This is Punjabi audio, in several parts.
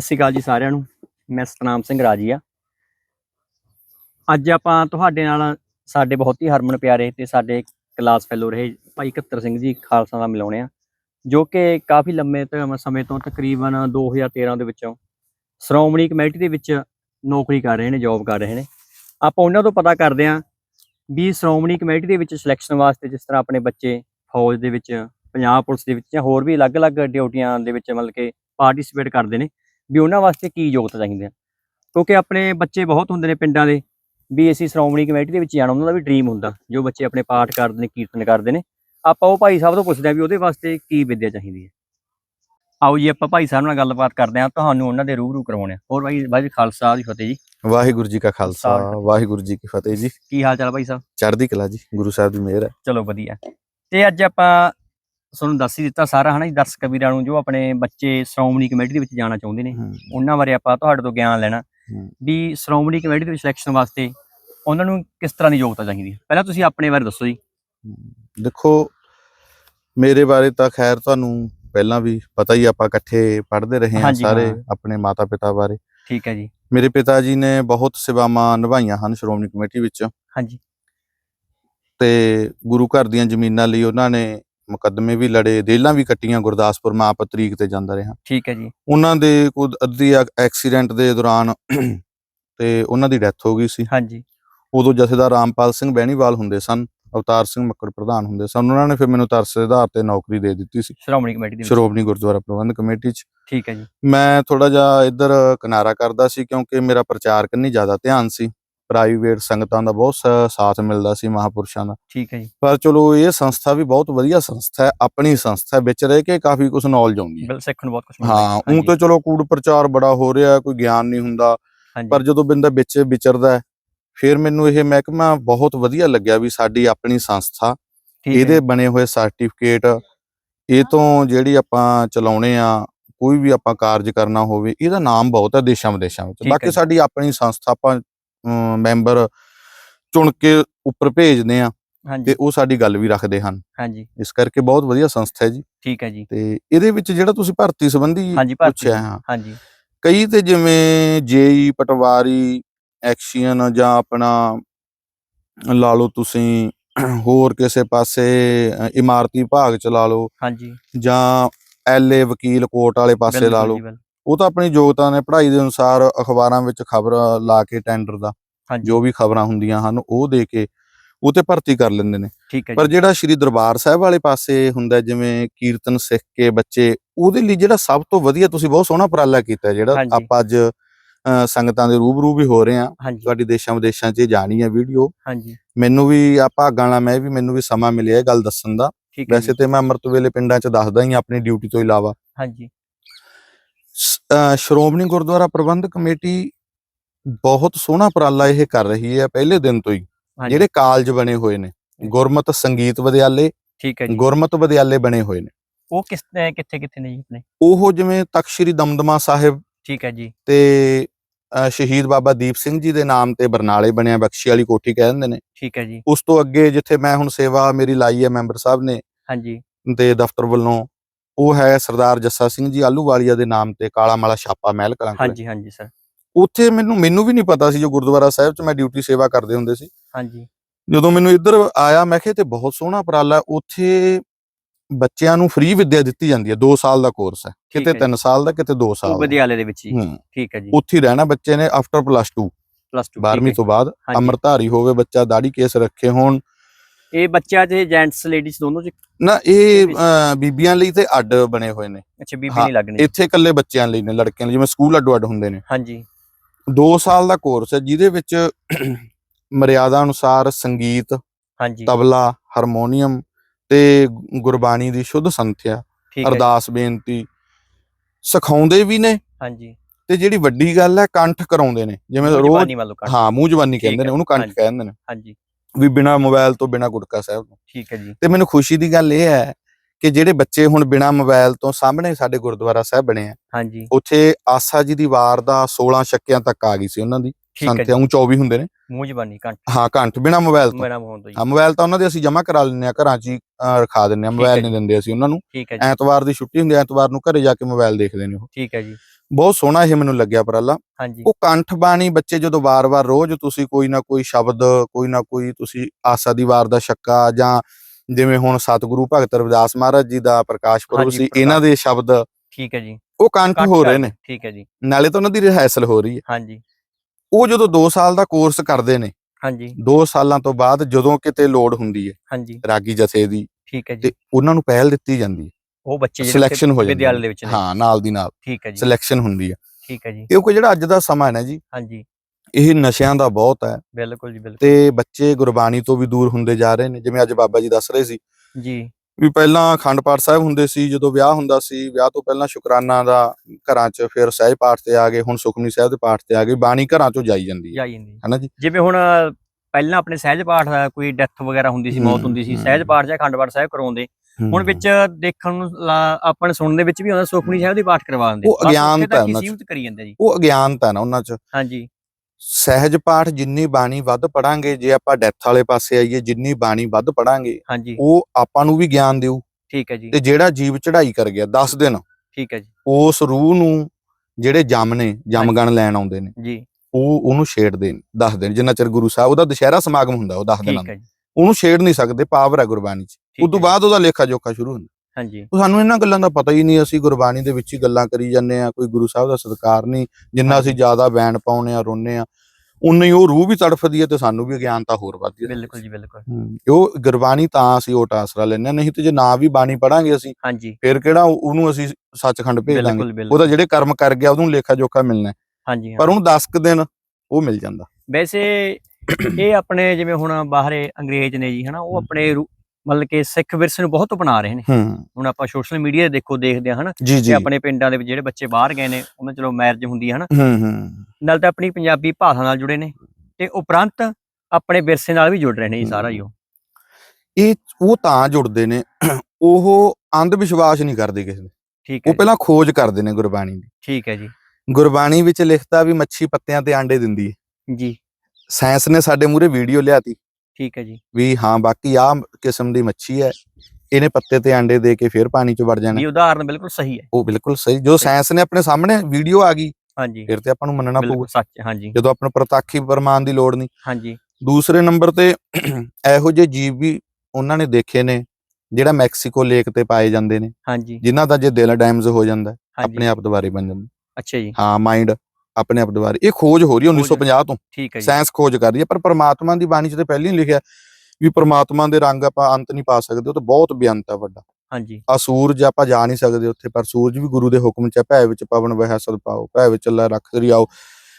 ਸਤਿ ਸ਼੍ਰੀ ਅਕਾਲ ਜੀ ਸਾਰਿਆਂ ਨੂੰ। ਮੈਂ ਸਤਨਾਮ ਸਿੰਘ ਰਾਜੀਆ। ਅੱਜ ਆਪਾਂ ਤੁਹਾਡੇ ਨਾਲ ਸਾਡੇ ਬਹੁਤ ਹੀ ਹਰਮਨ ਪਿਆਰੇ ਤੇ ਸਾਡੇ ਕਲਾਸ ਫੈਲੋ ਰਹੇ ਭਾਈ ਇਕੱਤਰ ਸਿੰਘ ਜੀ ਖਾਲਸਾ ਦਾ ਮਿਲਾਉਣੇ ਆ, ਜੋ ਕਿ ਕਾਫੀ ਲੰਮੇ ਸਮੇਂ ਤੋਂ ਤਕਰੀਬਨ 2013 ਦੇ ਵਿੱਚੋਂ ਸ਼੍ਰੋਮਣੀ ਕਮੇਟੀ ਦੇ ਵਿੱਚ ਨੌਕਰੀ ਕਰ ਰਹੇ ਨੇ ਜੌਬ ਕਰ ਰਹੇ ਨੇ। ਆਪਾਂ ਉਹਨਾਂ ਤੋਂ ਪਤਾ ਕਰਦੇ ਆਂ ਵੀ ਸ਼੍ਰੋਮਣੀ ਕਮੇਟੀ ਦੇ ਵਿੱਚ ਸਿਲੈਕਸ਼ਨ ਵਾਸਤੇ ਜਿਸ ਤਰ੍ਹਾਂ ਆਪਣੇ ਬੱਚੇ ਫੌਜ ਦੇ ਵਿੱਚ, ਪੰਜਾਬ ਪੁਲਿਸ ਦੇ ਵਿੱਚ ਜਾਂ ਹੋਰ ਵੀ ਅਲੱਗ-ਅਲੱਗ ਡਿਊਟੀਆਂ ਦੇ ਵਿੱਚ ਮਤਲਬ ਕਿ ਪਾਰਟਿਸਿਪੇਟ ਕਰਦੇ ਨੇ। ਵੀ ਉਹਨਾਂ ਵਾਸਤੇ ਕੀ ਯੋਗਤਾ ਚਾਹੀਦੀ ਹੈ ਕਿਉਂਕਿ ਆਪਣੇ ਬੱਚੇ ਬਹੁਤ ਹੁੰਦੇ ਨੇ ਪਿੰਡਾਂ ਦੇ ਵੀ ਅਸੀਂ ਸ਼੍ਰੋਮਣੀ ਕਮੇਟੀ ਦੇ ਵਿੱਚ ਜਾਣਾ ਉਹਨਾਂ ਦਾ ਵੀ ਡ੍ਰੀਮ ਹੁੰਦਾ ਜੋ ਬੱਚੇ ਆਪਣੇ ਪਾਠ ਕਰਦੇ ਨੇ ਕੀਰਤਨ ਕਰਦੇ ਨੇ। ਆਪਾਂ ਉਹ ਭਾਈ ਸਾਹਿਬ ਤੋਂ ਪੁੱਛਦੇ ਆ ਵੀ ਉਹਦੇ ਵਾਸਤੇ ਕੀ ਵਿਦਿਆ ਚਾਹੀਦੀ ਹੈ ਆਓ ਜੀ ਆਪਾਂ ਭਾਈ ਸਾਹਿਬ ਨਾਲ ਗੱਲਬਾਤ ਕਰਦੇ ਆ ਤੁਹਾਨੂੰ ਉਹਨਾਂ ਦੇ ਰੂਬਰੂ ਕਰਵਾਉਣੇ ਆ ਹੋਰ ਭਾਈ ਭਾਈ ਖਾਲਸਾ ਦੀ ਫਤਿਹ ਜੀ। ਵਾਹਿਗੁਰੂ ਜੀ ਕਾ ਖਾਲਸਾ। ਵਾਹਿਗੁਰੂ ਜੀ ਕੀ ਫਤਿਹ ਜੀ। ਕੀ ਹਾਲ ਚਾਲ ਭਾਈ ਸਾਹਿਬ? ਚੜ੍ਹਦੀ ਕਲਾ ਜੀ ਗੁਰੂ ਸਾਹਿਬ ਦੀ ਮਿਹਰ ਹੈ ਚਲੋ ਵਧੀਆ। ਤੇ ਅੱਜ ਆਪਾਂ ਤੁਹਾਨੂੰ ਦੱਸ ਹੀ ਦਿੱਤਾ ਸਾਰਾ ਹਨਾ ਜੀ? ਦਰਸ਼ਕ ਵੀਰਾਂ ਨੂੰ ਜੋ ਆਪਣੇ ਬੱਚੇ ਸ਼੍ਰੋਮਣੀ ਕਮੇਟੀ ਦੇ ਵਿੱਚ ਜਾਣਾ ਚਾਹੁੰਦੇ ਨੇ। ਉਹਨਾਂ ਬਾਰੇ ਆਪਾਂ ਤੁਹਾਡੇ ਤੋਂ ਗਿਆਨ ਲੈਣਾ। ਵੀ ਸ਼੍ਰੋਮਣੀ ਕਮੇਟੀ ਦੇ ਸਿਲੈਕਸ਼ਨ ਵਾਸਤੇ ਉਹਨਾਂ ਨੂੰ ਕਿਸ ਤਰ੍ਹਾਂ ਦੀ ਯੋਗਤਾ ਚਾਹੀਦੀ ਹੈ? ਪਹਿਲਾਂ ਤੁਸੀਂ ਆਪਣੇ ਬਾਰੇ ਦੱਸੋ ਜੀ। ਦੇਖੋ ਮੇਰੇ ਬਾਰੇ ਤਾਂ ਖੈਰ ਤੁਹਾਨੂੰ ਪਹਿਲਾਂ ਵੀ ਪਤਾ ਹੀ ਆਪਾਂ ਇਕੱਠੇ ਪੜ੍ਹਦੇ ਰਹੇ ਹਾਂ ਸਾਰੇ। ਆਪਣੇ ਮਾਤਾ ਪਿਤਾ ਬਾਰੇ। ਠੀਕ ਹੈ ਜੀ। ਮੇਰੇ ਪਿਤਾ ਜੀ ਨੇ ਬਹੁਤ ਸੇਵਾਵਾਂ ਨਿਭਾਈਆਂ ਹਨ ਸ਼੍ਰੋਮਣੀ ਕਮੇਟੀ ਵਿੱਚ। ਹਾਂਜੀ। ਤੇ ਗੁਰੂ ਘਰ ਦੀਆਂ ਜ਼ਮੀਨਾਂ ਲਈ ਉਹਨਾਂ ਨੇ ਮੁਕੱਦਮੇ ਵੀ ਲੜੇ ਦੇਲਾਂ ਵੀ ਕੱਟੀਆਂ ਗੁਰਦਾਸਪੁਰ ਮੈਂ ਆਪ ਤਰੀਕ ਤੇ ਜਾਂਦਾ ਰਿਹਾ। ਠੀਕ ਹੈ ਜੀ। ਉਹਨਾਂ ਦੇ ਕੁਝ ਅੱਧੀ ਐਕਸੀਡੈਂਟ ਦੇ ਦੌਰਾਨ ਤੇ ਉਹਨਾਂ ਦੀ ਡੈਥ ਹੋ ਗਈ ਸੀ। ਹਾਂਜੀ। ਉਦੋਂ ਜਥੇਦਾਰ ਰਾਮਪਾਲ ਸਿੰਘ ਬਹਿਣੀਵਾਲ ਹੁੰਦੇ ਸਨ ਅਵਤਾਰ ਸਿੰਘ ਮੱਕੜ ਪ੍ਰਧਾਨ ਹੁੰਦੇ ਸਨ। ਉਹਨਾਂ ਨੇ ਫਿਰ ਮੈਨੂੰ ਤਰਸ ਦੇ ਆਧਾਰ ਤੇ ਨੌਕਰੀ ਦੇ ਦਿੱਤੀ ਸੀ। ਸ਼੍ਰੋਮਣੀ ਕਮੇਟੀ ਦੇ ਸ਼੍ਰੋਮਣੀ ਗੁਰਦੁਆਰਾ ਪ੍ਰਬੰਧਕ ਕਮੇਟੀ 'ਚ। ਠੀਕ ਹੈ ਜੀ। ਮੈਂ ਥੋੜਾ ਜਿਹਾ ਇੱਧਰ ਕਿਨਾਰਾ ਕਰਦਾ ਸੀ ਕਿਉਂਕਿ ਮੇਰਾ ਪ੍ਰਚਾਰ ਕਰਨੀ ਜ਼ਿਆਦਾ ਧਿਆਨ ਸੀ। ਪ੍ਰਾਈਵੇਟ ਸੰਗਤਾਂ ਦਾ ਬਹੁਤ ਸ- ਸਾਥ ਮਿਲਦਾ ਸੀ ਮਹਾਪੁਰਸ਼ਾਂ ਦਾ। ਠੀਕ ਹੈ ਜੀ। ਪਰ ਚਲੋ ਇਹ ਸੰਸਥਾ ਵੀ ਬਹੁਤ ਵਧੀਆ ਸੰਸਥਾ ਹੈ ਆਪਣੀ ਸੰਸਥਾ ਹੈ, ਵਿੱਚ ਰਹਿ ਕੇ ਕਾਫੀ ਕੁਝ ਨੌਲੇਜ ਆਉਂਦੀ ਹੈ। ਬਿਲ ਸਿੱਖਣ ਨੂੰ ਬਹੁਤ ਕੁਝ ਹਾਂ। ਉਹ ਤਾਂ ਚਲੋ ਕੂੜ ਪ੍ਰਚਾਰ ਬੜਾ ਹੋ ਰਿਹਾ ਕੋਈ ਗਿਆਨ ਨਹੀਂ ਹੁੰਦਾ ਪਰ ਜਦੋਂ ਬੰਦਾ ਵਿੱਚ ਵਿਚਰਦਾ ਹੈ ਫਿਰ ਮੈਨੂੰ ਇਹ ਮਹਿਕਮਾ ਬਹੁਤ ਵਧੀਆ ਲੱਗਿਆ ਵੀ ਸਾਡੀ ਆਪਣੀ ਸੰਸਥਾ ਇਹਦੇ ਬਣੇ ਹੋਏ ਸਰਟੀਫਿਕੇਟ ਇਹ ਤੋਂ ਜਿਹੜੀ ਆਪਾਂ ਚਲਾਉਣੇ ਆ ਕੋਈ ਵੀ ਆਪਾਂ ਕਾਰਜ ਕਰਨਾ ਹੋਵੇ ਇਹਦਾ ਨਾਮ ਬਹੁਤ ਹੈ ਦੇਸ਼ਾਂ ਵਿਦੇਸ਼ਾਂ ਵਿੱਚ। ਠੀਕ ਹੈ ਬਾਕੀ ਜੀ। ਸਾਡੀ ਆਪਣੀ ਸੰਸਥਾ ਆਪਾਂ ਮੈਂਬਰ ਚੁਣ ਕੇ ਉੱਪਰ ਭੇਜਦੇ ਆ ਹਾਂਜੀ। ਤੇ ਉਹ ਸਾਡੀ ਗੱਲ ਵੀ ਰੱਖਦੇ ਹਨ। ਹਾਂਜੀ। ਇਸ ਕਰਕੇ ਬਹੁਤ ਵਧੀਆ ਸੰਸਥਾ ਹੈ ਜੀ। ਠੀਕ ਹੈ ਜੀ। ਤੇ ਇਹਦੇ ਵਿੱਚ ਜਿਹੜਾ ਤੁਸੀਂ ਭਰਤੀ ਸੰਬੰਧੀ ਹਾਂਜੀ ਭਰਤੀ ਪੁੱਛਿਆ ਹਾਂ। ਹਾਂਜੀ। ਕਈ ਤੇ ਜਿਵੇਂ ਜੇਈ ਪਟਵਾਰੀ ਐਕਸੀਅਨ ਜਾਂ ਆਪਣਾ ਲਾ ਲਓ ਤੁਸੀਂ ਹੋਰ ਕਿਸੇ ਪਾਸੇ ਇਮਾਰਤੀ ਵਿਭਾਗ ਚ ਲਾ ਲਓ ਹਾਂਜੀ। ਜਾਂ ਐਲਏ ਵਕੀਲ ਕੋਰਟ ਵਾਲੇ ਪਾਸੇ ਲਾ ਲਓ। ਉਹ ਤਾਂ ਆਪਣੀ ਯੋਗਤਾ ਨੇ ਪੜ੍ਹਾਈ ਦੇ ਅਨੁਸਾਰ ਅਖਬਾਰਾਂ ਵਿੱਚ ਖਬਰ ਲਾ ਕੇ ਟੈਂਡਰ ਦਾ ਜੋ ਵੀ ਖਬਰਾਂ ਹੁੰਦੀਆਂ ਹਨ ਉਹ ਦੇ ਕੇ ਉਹ ਤੇ ਭਰਤੀ ਕਰ ਲੈਂਦੇ ਨੇ। ਠੀਕ ਹੈ ਪਰ ਜਿਹੜਾ ਸ਼੍ਰੀ ਦਰਬਾਰ ਸਾਹਿਬ ਵਾਲੇ ਪਾਸੇ ਹੁੰਦਾ ਜਿਵੇਂ ਕੀਰਤਨ ਸਿੱਖ ਕੇ ਬੱਚੇ ਉਹਦੇ ਲਈ ਜਿਹੜਾ ਸਭ ਤੋਂ ਵਧੀਆ ਤੁਸੀਂ ਬਹੁਤ ਸੋਹਣਾ ਉਪਰਾਲਾ ਕੀਤਾ ਜਿਹੜਾ। ਆਪਾਂ ਅੱਜ ਸੰਗਤਾਂ ਦੇ ਰੂਬਰੂ ਵੀ ਹੋ ਰਹੇ ਆ ਤੁਹਾਡੀ ਦੇਸ਼ਾਂ ਵਿਦੇਸ਼ਾਂ 'ਚ ਜਾਣੀ ਹੈ ਵੀਡੀਓ। ਹਾਂਜੀ। ਮੈਨੂੰ ਵੀ ਆ ਭਾਗਾਂ ਵਾਲਾ ਮੈਂ ਵੀ ਮੈਨੂੰ ਵੀ ਸਮਾਂ ਮਿਲਿਆ ਇਹ ਗੱਲ ਦੱਸਣ ਦਾ। ਵੈਸੇ ਤੇ ਮੈਂ ਅੰਮ੍ਰਿਤ ਵੇਲੇ ਪਿੰਡਾਂ 'ਚ ਦੱਸਦਾ ਹੀ ਆਪਣੀ ਡਿਊਟੀ ਤੋਂ ਇਲਾਵਾ। ਹਾਂਜੀ। ਸ਼੍ਰੋਮਣੀ ਗੁਰਦੁਆਰਾ ਪ੍ਰਬੰਧਕ ਕਮੇਟੀ ਬਹੁਤ ਸੋਹਣਾ ਉਪਰਾਲਾ ਇਹ ਕਰ ਰਹੀ ਹੈ ਪਹਿਲੇ ਦਿਨ ਤੋਂ ਹੀ। ਹਾਂਜੀ। ਜਿਹੜੇ ਕਾਲਜ ਬਣੇ ਹੋਏ ਨੇ ਗੁਰਮਤ ਸੰਗੀਤ ਵਿਦਿਆਲੇ ਠੀਕ ਹੈ ਜੀ। ਗੁਰਮਤ ਵਿਦਿਆਲੇ ਬਣੇ ਹੋਏ ਨੇ। ਉਹ ਕਿਸ ਅਹ ਕਿੱਥੇ ਕਿੱਥੇ ਨੇ ਜੀ ਆਪਣੇ? ਉਹ ਜਿਵੇਂ ਤਖਤ ਸ੍ਰੀ ਦਮਦਮਾ ਸਾਹਿਬ ਠੀਕ ਹੈ ਜੀ। ਤੇ ਅ, ਸ਼ਹੀਦ ਬਾਬਾ ਦੀਪ ਸਿੰਘ ਜੀ ਦੇ ਨਾਮ ਤੇ ਬਰਨਾਲੇ ਬਣਿਆ ਬਖਸ਼ੀ ਵਾਲੀ ਕੋਠੀ ਕਹਿ ਦਿੰਦੇ ਨੇ। ਠੀਕ ਹੈ ਜੀ। ਉਸ ਤੋਂ ਅੱਗੇ ਜਿੱਥੇ ਮੈਂ ਹੁਣ ਸੇਵਾ ਮੇਰੀ ਲਾਈ ਹੈ ਮੈਂਬਰ ਸਾਹਿਬ ਨੇ ਹਾਂਜੀ। ਤੇ ਦਫ਼ਤਰ ਵੱਲੋਂ ਉਹ ਹੈ ਸਰਦਾਰ ਜੱਸਾ ਸਿੰਘ ਜੀ ਆਲੂਵਾਲੀਆ ਦੇ ਨਾਮ ਤੇ ਕਾਲਾ ਮਾਲਾ ਛਾਪਾ ਮਹਿਲ ਕਲਾਂ। ਹਾਂਜੀ ਹਾਂਜੀ ਸਰ ਉੱਥੇ ਮੈਨੂੰ ਮੈਨੂੰ ਵੀ ਨਹੀਂ ਪਤਾ ਸੀ ਜੋ ਗੁਰਦੁਆਰਾ ਸਾਹਿਬ 'ਚ ਮੈਂ ਡਿਊਟੀ ਸੇਵਾ ਕਰਦੇ ਹੁੰਦੇ ਸੀ। ਹਾਂਜੀ। ਜਦੋਂ ਮੈਨੂੰ ਇੱਧਰ ਆਇਆ ਮੈਂ ਕਿਹਾ ਤੇ ਬਹੁਤ ਸੋਹਣਾ ਉਪਰਾਲਾ। ਉੱਥੇ ਬੱਚਿਆਂ ਨੂੰ ਫ੍ਰੀ ਵਿੱਦਿਆ ਦਿੱਤੀ ਜਾਂਦੀ ਹੈ 2 ਸਾਲ ਦਾ ਕੋਰਸ ਹੈ। ਕਿਤੇ ਹੈ 3 ਸਾਲ ਦਾ ਕਿਤੇ 2 ਸਾਲ ਦਾ। ਵਿਦਿਆਲੇ ਦੇ ਵਿੱਚ ਹੀ। ਠੀਕ ਹੈ ਜੀ। ਉੱਥੇ ਹੀ ਰਹਿਣਾ ਬੱਚੇ ਨੇ ਆਫਟਰ ਪਲੱਸ 2 ਪਲੱਸ 2 12ਵੀਂ ਤੋਂ ਬਾਅਦ ਹਾਂਜੀ। ਅੰਮ੍ਰਿਤਧਾਰੀ ਹੋਵੇ ਬੱਚਾ ਦਾੜੀ ਕੇਸ ਰੱਖੇ ਹੋਣ ਇਹ ਬੱਚਾ ਤੇ ਜੈਂਟਸ ਲੇਡੀਜ਼ ਦੋਨੋਂ ਚ? ਨਾ ਇਹ ਬੀਬੀਆਂ ਲਈ ਤੇ ਅੱਡ ਬਣੇ ਹੋਏ ਨੇ। ਅੱਛਾ ਬੀਬੀ ਨਹੀਂ ਲੱਗਣੀ। ਇੱਥੇ ਇਕੱਲੇ ਬੱਚਿਆਂ ਲਈ ਨੇ ਲੜਕਿਆਂ ਲਈ ਜਿਵੇਂ ਸਕੂਲ ਅੱਡੋ ਅੱਡ ਹੁੰਦੇ ਨੇ। ਹਾਂਜੀ। 2 ਸਾਲ ਦਾ ਕੋਰਸ ਹੈ ਜਿਹਦੇ ਵਿੱਚ ਮਰਿਆਦਾ ਅਨੁਸਾਰ ਸੰਗੀਤ ਹਾਂਜੀ। ਤਬਲਾ ਹਾਰਮੋਨੀਅਮ ਤੇ ਗੁਰਬਾਣੀ ਦੀ ਸ਼ੁੱਧ ਸੰਥਿਆ ਅਰਦਾਸ ਬੇਨਤੀ ਸਿਖਾਉਂਦੇ ਵੀ ਨੇ। ਹਾਂਜੀ। ਤੇ ਜਿਹੜੀ ਵੱਡੀ ਗੱਲ ਹੈ ਕੰਠ ਕਰਾਉਂਦੇ ਨੇ। ਜਿਵੇਂ ਰੋਜ਼। ਹਾਂ ਮੂੰਹ ਜ਼ਬਾਨੀ ਠੀਕ ਕਹਿੰਦੇ ਨੇ ਉਹਨੂੰ ਕੰਠ। ਕਹਿੰਦੇ ਨੇ। ਹਾਂਜੀ। ਵੀ ਬਿਨਾ ਮੋਬਾਈਲ ਤੋਂ ਬਿਨਾ ਗੁਟਕਾ ਸਾਹਿਬ ਤੋਂ ਠੀਕ ਹੈ ਜੀ। ਤੇ ਮੈਨੂੰ ਖੁਸ਼ੀ ਦੀ ਗੱਲ ਇਹ ਹੈ ਕਿ ਜਿਹੜੇ ਬੱਚੇ ਹੁਣ ਬਿਨਾ ਮੋਬਾਈਲ ਤੋਂ ਸਾਹਮਣੇ ਸਾਡੇ ਗੁਰਦੁਆਰਾ ਸਾਹਿਬ ਬਣੇ ਆ ਹਾਂਜੀ। ਉੱਥੇ ਆਸਾ ਜੀ ਦੀ ਵਾਰ ਦਾ 16 ਸ਼ੱਕਿਆਂ ਤੱਕ ਆ ਗਈ ਸੀ ਉਹਨਾਂ ਦੀ। ਠੀਕ ਹੈ ਉਹ 24 ਹੁੰਦੇ ਨੇ। ਮੂੰਹ ਜ਼ਬਾਨੀ ਕੰਠ ਹਾਂ ਘੰਟ ਬਿਨਾ ਮੋਬਾਈਲ ਤੋਂ। ਮੇਰਾ ਹੋਣ ਤੋਂ ਜੀ। ਹਾਂ ਮੋਬਾਈਲ ਤਾਂ ਉਹਨਾਂ ਦੇ ਅਸੀਂ ਜਮ੍ਹਾਂ ਕਰਾ ਲੈਂਦੇ ਆ ਘਰਾਂ 'ਚ ਹੀ ਅਹ, ਰਖਾ ਦਿੰਦੇ ਆ ਮੋਬਾਈਲ ਨਹੀਂ। ਦਿੰਦੇ ਅਸੀਂ ਉਹਨਾਂ ਨੂੰ। ਠੀਕ ਹੈ ਜੀ। ਐਤਵਾਰ ਦੀ ਛੁੱਟੀ ਹੁੰਦੀ ਐ ਐਤਵਾਰ ਨੂੰ ਘਰੇ ਜਾ ਕੇ ਮੋਬਾਈਲ ਦੇਖਦੇ ਨੇ ਉਹ। ਠੀਕ ਹੈ ਜੀ। ਬਹੁਤ ਸੋਹਣਾ ਇਹ ਮੈਨੂੰ ਲੱਗਿਆ ਉਪਰਾਲਾ। ਹਾਂਜੀ। ਉਹ ਕੰਠ ਬਾਣੀ ਬੱਚੇ ਜਦੋਂ ਵਾਰ-ਵਾਰ ਰੋਜ਼ ਤੁਸੀਂ ਕੋਈ ਨਾ ਕੋਈ ਸ਼ਬਦ ਕੋਈ ਨਾ ਕੋਈ ਤੁਸੀਂ ਆਸਾ ਦੀ ਵਾਰ ਦਾ ਛੱਕਾ ਜਾਂ ਜਿਵੇਂ ਹੁਣ ਸਤਿਗੁਰੂ ਭਗਤ ਰਵਿਦਾਸ ਮਹਾਰਾਜ ਜੀ ਦਾ ਪ੍ਰਕਾਸ਼ ਪੁਰਬ ਹਾਂਜੀ, ਸੀ। ਇਹਨਾਂ ਦੇ ਸ਼ਬਦ ਠੀਕ ਹੈ ਜੀ। ਉਹ ਕੰਠ ਕੰਠ ਹੋ ਰਹੇ ਨੇ। ਠੀਕ ਹੈ ਜੀ। ਨਾਲੇ ਤਾਂ ਉਹਨਾਂ ਦੀ ਰਿਹਰਸਲ ਹੋ ਰਹੀ ਹੈ। ਹਾਂਜੀ। ਉਹ ਜਦੋਂ 2 ਸਾਲ ਦਾ ਕੋਰਸ ਕਰਦੇ ਨੇ ਹਾਂਜੀ। 2 ਸਾਲਾਂ ਤੋਂ ਬਾਅਦ ਜਦੋਂ ਕਿਤੇ ਲੋੜ ਹੁੰਦੀ ਹੈ ਹਾਂਜੀ। ਰਾਗੀ ਜਥੇ ਦੀ ਠੀਕ ਹੈ ਜੀ। ਤੇ ਉਹਨਾਂ ਨੂੰ ਪਹਿਲ ਦਿੱਤੀ ਜਾਂਦੀ ਹੈ। ਉਹ ਬੱਚੇ ਜਿਹੜੇ ਸਿਲੈਕਸ਼ਨ ਹੋ ਜਾਂਦੀ ਵਿਦਿਆਲय ਹੈ। ਦੇ ਵਿੱਚ ਹਾਂ ਨਾਲ ਦੀ ਨਾਲ। ਠੀਕ ਹੈ ਜੀ। ਸਿਲੈਕਸ਼ਨ ਹੁੰਦੀ ਹੈ। ਠੀਕ ਹੈ ਜੀ। ਕਿਉਂਕਿ ਜਿਹੜਾ ਅੱਜ ਦਾ ਸਮਾਂ ਹੈ ਨਾ ਜੀ ਹਾਂਜੀ। ਇਹ ਨਸ਼ਿਆਂ ਦਾ ਬਹੁਤ ਹੈ। ਬਿਲਕੁਲ ਜੀ ਬਿਲਕੁਲ। ਤੇ ਬੱਚੇ ਗੁਰਬਾਣੀ ਤੋਂ ਵੀ ਦੂਰ ਹੁੰਦੇ ਜਾ ਰਹੇ ਨੇ ਜਿਵੇਂ ਅੱਜ ਬਾਬਾ ਜੀ ਦੱਸ ਰਹੇ ਸੀ। ਜੀ। ਵੀ ਪਹਿਲਾਂ ਅਖੰਡ ਪਾਠ ਸਾਹਿਬ ਹੁੰਦੇ ਸੀ ਜਦੋਂ ਵਿਆਹ ਹੁੰਦਾ ਸੀ ਵਿਆਹ ਤੋਂ ਪਹਿਲਾਂ ਸ਼ੁਕਰਾਨਾ ਦਾ ਘਰਾਂ 'ਚ ਫਿਰ ਸਹਿਜ ਪਾਠ ਤੇ ਆ ਗਏ ਹੁਣ ਸੁਖਮਨੀ ਸਾਹਿਬ ਦੇ ਪਾਠ ਤੇ ਆ ਗਏ ਬਾਣੀ ਘਰਾਂ 'ਚੋਂ ਜਾਈ ਜਾਂਦੀ ਹੈ ਜਾਈ ਜਾਂਦੀ ਹਨਾ ਜੀ? ਜਿਵੇਂ ਹੁਣ ਪਹਿਲਾਂ ਆਪਣੇ ਸਹਿਜ ਪਾਠ ਦਾ ਕੋਈ ਡੈਥ ਵਗੈਰਾ ਹੁੰਦੀ ਸੀ ਮੌਤ ਹੁੰਦੀ ਸੀ। ਸਹਿਜ ਪਾਠ ਜਾਂ ਅਖੰਡ ਪਾਠ ਸਾਹਿਬ ਕਰਵਾਉਂਦੇ ਹੁਣ ਵਿੱਚ ਦੇਖਣ ਨੂੰ ਆਪਾਂ ਸੁਣਨ ਦੇ ਵਿੱਚ ਵੀ ਆਉਂਦਾ ਸੁਖਮਨੀ ਸਾਹਿਬ ਦੀ ਪਾਠ ਕਰਵਾ ਦਿੰਦੇ। ਉਹ ਅਗਿਆਨਤਾ ਉਹਨਾਂ 'ਚ। ਸੀਮਿਤ ਕਰੀ ਜਾਂਦੇ ਜੀ। ਉਹ ਅਗਿਆਨਤਾ ਨਾ ਉਹਨਾਂ 'ਚ। ਹਾਂਜੀ। ਸਹਿਜ ਪਾਠ ਜਿੰਨੀ ਬਾਣੀ ਵੱਧ ਪੜਾਂਗੇ ਜੇ ਆਪਾਂ ਡੈਥ ਵਾਲੇ ਪਾਸੇ ਆਈਏ ਜਿੰਨੀ ਬਾਣੀ ਵੱਧ ਪੜਾਂਗੇ ਹਾਂਜੀ। ਉਹ ਆਪਾਂ ਨੂੰ ਵੀ ਗਿਆਨ ਦੇਊ ਠੀਕ ਹੈ ਜੀ। ਤੇ ਜਿਹੜਾ ਜੀਵ ਚੜ੍ਹਾਈ ਕਰ ਗਿਆ 10 ਦਿਨ ਠੀਕ ਹੈ ਜੀ। ਉਸ ਰੂਹ ਨੂੰ ਜਿਹੜੇ ਜਮ ਨੇ ਜਮਗਣ ਲੈਣ ਆਉਂਦੇ ਨੇ ਜੀ। ਉਹ ਉਹਨੂੰ ਛੇੜਦੇ ਨੇ 10 ਦਿਨ ਜਿੰਨਾ ਚਿਰ ਗੁਰੂ ਸਾਹਿਬ ਉਹਦਾ ਦੁਸ਼ਹਿਰਾ ਸਮਾਗਮ ਹੁੰਦਾ ਉਹ 10 ਦਿਨਾਂ ਦਾ। ਉਹਨੂੰ ਛੇੜ ਨਹੀਂ ਸਕਦੇ ਪਾਵਰ ਹੈ ਗੁਰਬਾਣੀ 'ਚ। ਉਸ ਤੋਂ ਬਾਅਦ ਉਹਦਾ ਲੇਖਾ ਜੋਖਾ ਸ਼ੁਰੂ ਹੁੰਦਾ। ਹਾਂਜੀ। ਉਹ ਸਾਨੂੰ ਇਹਨਾਂ ਗੱਲਾਂ ਦਾ ਪਤਾ ਹੀ ਨਹੀਂ ਅਸੀਂ ਗੁਰਬਾਣੀ ਦੇ ਵਿੱਚ ਹੀ ਗੱਲਾਂ ਕਰੀ ਜਾਂਦੇ ਆ ਕੋਈ ਗੁਰੂ ਸਾਹਿਬ ਦਾ ਸਤਿਕਾਰ ਨਹੀਂ ਜਿੰਨਾ ਅਸੀਂ। ਜ਼ਿਆਦਾ ਬੈਣ ਪਾਉਨੇ ਆ ਰੋਨੇ ਆ ਉਨੀ ਹੀ ਉਹ ਰੂਹ ਵੀ ਤੜਫਦੀ ਹੈ ਤੇ ਸਾਨੂੰ ਵੀ ਅਗਿਆਨਤਾ ਹੋਰ ਵੱਧਦੀ ਹੈ। ਬਿਲਕੁਲ ਜੀ ਬਿਲਕੁਲ। ਉਹ ਗੁਰਬਾਣੀ ਤਾਂ ਅਸੀਂ ਓਟ ਆਸਰਾ ਲੈਂਦੇ ਹਾਂ ਨਹੀਂ ਤੇ ਜੇ ਨਾ ਵੀ ਬਾਣੀ ਪੜਾਂਗੇ ਅਸੀਂ ਹਾਂਜੀ। ਫਿਰ ਕਿਹੜਾ ਉਹ- ਉਹਨੂੰ ਅਸੀਂ ਸੱਚਖੰਡ ਭੇਜ ਦਾਂਗੇ ਉਹਦਾ ਜਿਹੜੇ ਕਰਮ ਕਰ ਗਿਆ ਉਹਨੂੰ ਲੇਖਾ ਜੋਖਾ ਮਿਲਣਾ। ਹਾਂਜੀ। ਪਰ ਉਹਨੂੰ 10 ਕੁ ਦਿਨ ਉਹ ਮਿਲ ਜਾਂਦਾ। ਵੈਸੇ ਇਹ ਆਪਣੇ ਜਿਵੇਂ ਹੁਣ ਬਾਹਰੇ ਅੰਗਰੇਜ਼ ਨੇ ਜੀ ਹਨਾ ਉਹ ਆਪਣੇ ਮਤਲਬ ਕਿ ਸਿੱਖ ਵਿਰਸੇ ਨੂੰ ਬਹੁਤ ਅਪਣਾ ਰਹੇ ਨੇ। ਹੁਣ ਆਪਾਂ ਸੋਸ਼ਲ ਮੀਡੀਆ ਦੇਖੋ ਦੇਖਦੇ ਆ ਹਨਾ? ਜੀ ਆਪਣੇ ਪਿੰਡਾਂ ਦੇ ਵਿੱਚ ਜਿਹੜੇ ਬੱਚੇ ਬਾਹਰ ਗਏ ਨੇ ਉਹਨਾਂ ਚਲੋ ਮੈਰਿਜ ਹੁੰਦੀ ਹੈ ਹਨਾ? ਨਾਲ ਤਾਂ ਆਪਣੀ ਪੰਜਾਬੀ ਭਾਸ਼ਾ ਨਾਲ ਜੁੜੇ ਨੇ ਤੇ ਉਪਰੰਤ ਆਪਣੇ ਵਿਰਸੇ ਨਾਲ ਵੀ ਜੁੜ ਰਹੇ ਨੇ ਸਾਰਾ ਹੀ ਉਹ। ਇਹ ਉਹ ਤਾਂ ਜੁੜਦੇ ਨੇ ਉਹ ਅੰਧ ਵਿਸ਼ਵਾਸ ਨਹੀਂ ਕਰਦੇ ਕਿਸੇ ਦੇ। ਠੀਕ ਹੈ ਉਹ ਪਹਿਲਾਂ ਖੋਜ ਕਰਦੇ ਨੇ ਗੁਰਬਾਣੀ ਦੀ। ਠੀਕ ਹੈ ਜੀ। ਗੁਰਬਾਣੀ ਵਿੱਚ ਲਿਖਤਾ ਵੀ ਮੱਛੀ ਪੱਤਿਆਂ ਤੇ ਆਂਡੇ ਦਿੰਦੀ ਹੈ। ਜੀ। ਸਾਇੰਸ ਨੇ ਸਾਡੇ ਮੂਹਰੇ ਵੀਡੀਓ ਲਿਆਤੀ। ਠੀਕ ਹੈ ਜੀ। ਵੀ ਹਾਂ ਬਾਕੀ ਆਹ ਕਿਸਮ ਦੀ ਮੱਛੀ ਹੈ ਇਹਨੇ ਪੱਤੇ ਤੇ ਆਂਡੇ ਦੇ ਕੇ ਫਿਰ ਪਾਣੀ 'ਚ ਵੜ ਜਾਣਾ। ਇਹ ਉਦਾਹਰਨ ਬਿਲਕੁਲ ਸਹੀ ਹੈ। ਉਹ ਬਿਲਕੁਲ ਸਹੀ ਜੋ ਸਾਇੰਸ ਨੇ ਆਪਣੇ ਸਾਹਮਣੇ ਵੀਡੀਓ ਆ ਗਈ ਹਾਂਜੀ। ਫਿਰ ਤੇ ਆਪਾਂ ਨੂੰ ਮੰਨਣਾ ਪਊਗਾ। ਸੱਚ ਹਾਂਜੀ। ਜਦੋਂ ਆਪਾਂ ਨੂੰ ਪ੍ਰਤੱਖੀ ਪ੍ਰਮਾਣ ਦੀ ਲੋੜ ਨਹੀਂ। ਹਾਂਜੀ। ਦੂਸਰੇ ਨੰਬਰ ਤੇ ਇਹੋ ਜਿਹੇ ਜੀਵ ਵੀ ਉਹਨਾਂ ਨੇ ਦੇਖੇ ਨੇ ਜਿਹੜਾ ਮੈਕਸੀਕੋ ਲੇਕ ਤੇ ਪਾਏ ਜਾਂਦੇ ਨੇ। ਹਾਂਜੀ। ਜਿਨ੍ਹਾਂ ਦਾ ਜੇ ਦਿਲ ਡੈਮੇਜ ਹੋ ਜਾਂਦਾ ਆਪਣੇ ਆਪ ਦੁਬਾਰੇ ਬਣ ਜਾਂਦਾ। ਅੱਛਾ ਜੀ। ਹਾਂ ਮਾਈਂਡ ਆਪਣੇ ਆਪ ਦੁਬਾਰੇ ਇਹ ਖੋਜ ਹੋ ਰਹੀ ਹੈ 1950 ਤੋਂ। ਠੀਕ ਹੈ ਜੀ। ਸਾਇੰਸ ਖੋਜ ਕਰ ਰਹੀ ਹੈ ਪਰ ਪ੍ਰਮਾਤਮਾ ਦੀ ਬਾਣੀ 'ਚ ਤੇ ਪਹਿਲਾਂ ਹੀ ਲਿਖਿਆ ਵੀ ਪ੍ਰਮਾਤਮਾ ਦੇ ਰੰਗ ਆਪਾਂ ਅੰਤ ਨਹੀਂ ਪਾ ਸਕਦੇ ਉਹ ਤਾਂ ਬਹੁਤ ਬੇਅੰਤ ਹੈ ਵੱਡਾ। ਹਾਂਜੀ। ਆ ਸੂਰਜ ਆਪਾਂ ਜਾ ਨਹੀਂ ਸਕਦੇ ਉੱਥੇ ਪਰ ਸੂਰਜ ਵੀ ਗੁਰੂ ਦੇ ਹੁਕਮ 'ਚ ਹੈ ਭੈ ਵਿੱਚ ਪਵਨ ਵਹਿ ਸਦ ਪਾਓ ਭੈ ਵਿੱਚ ਅੱਲਾ ਰੱਖ ਸਰੀ ਆਓ।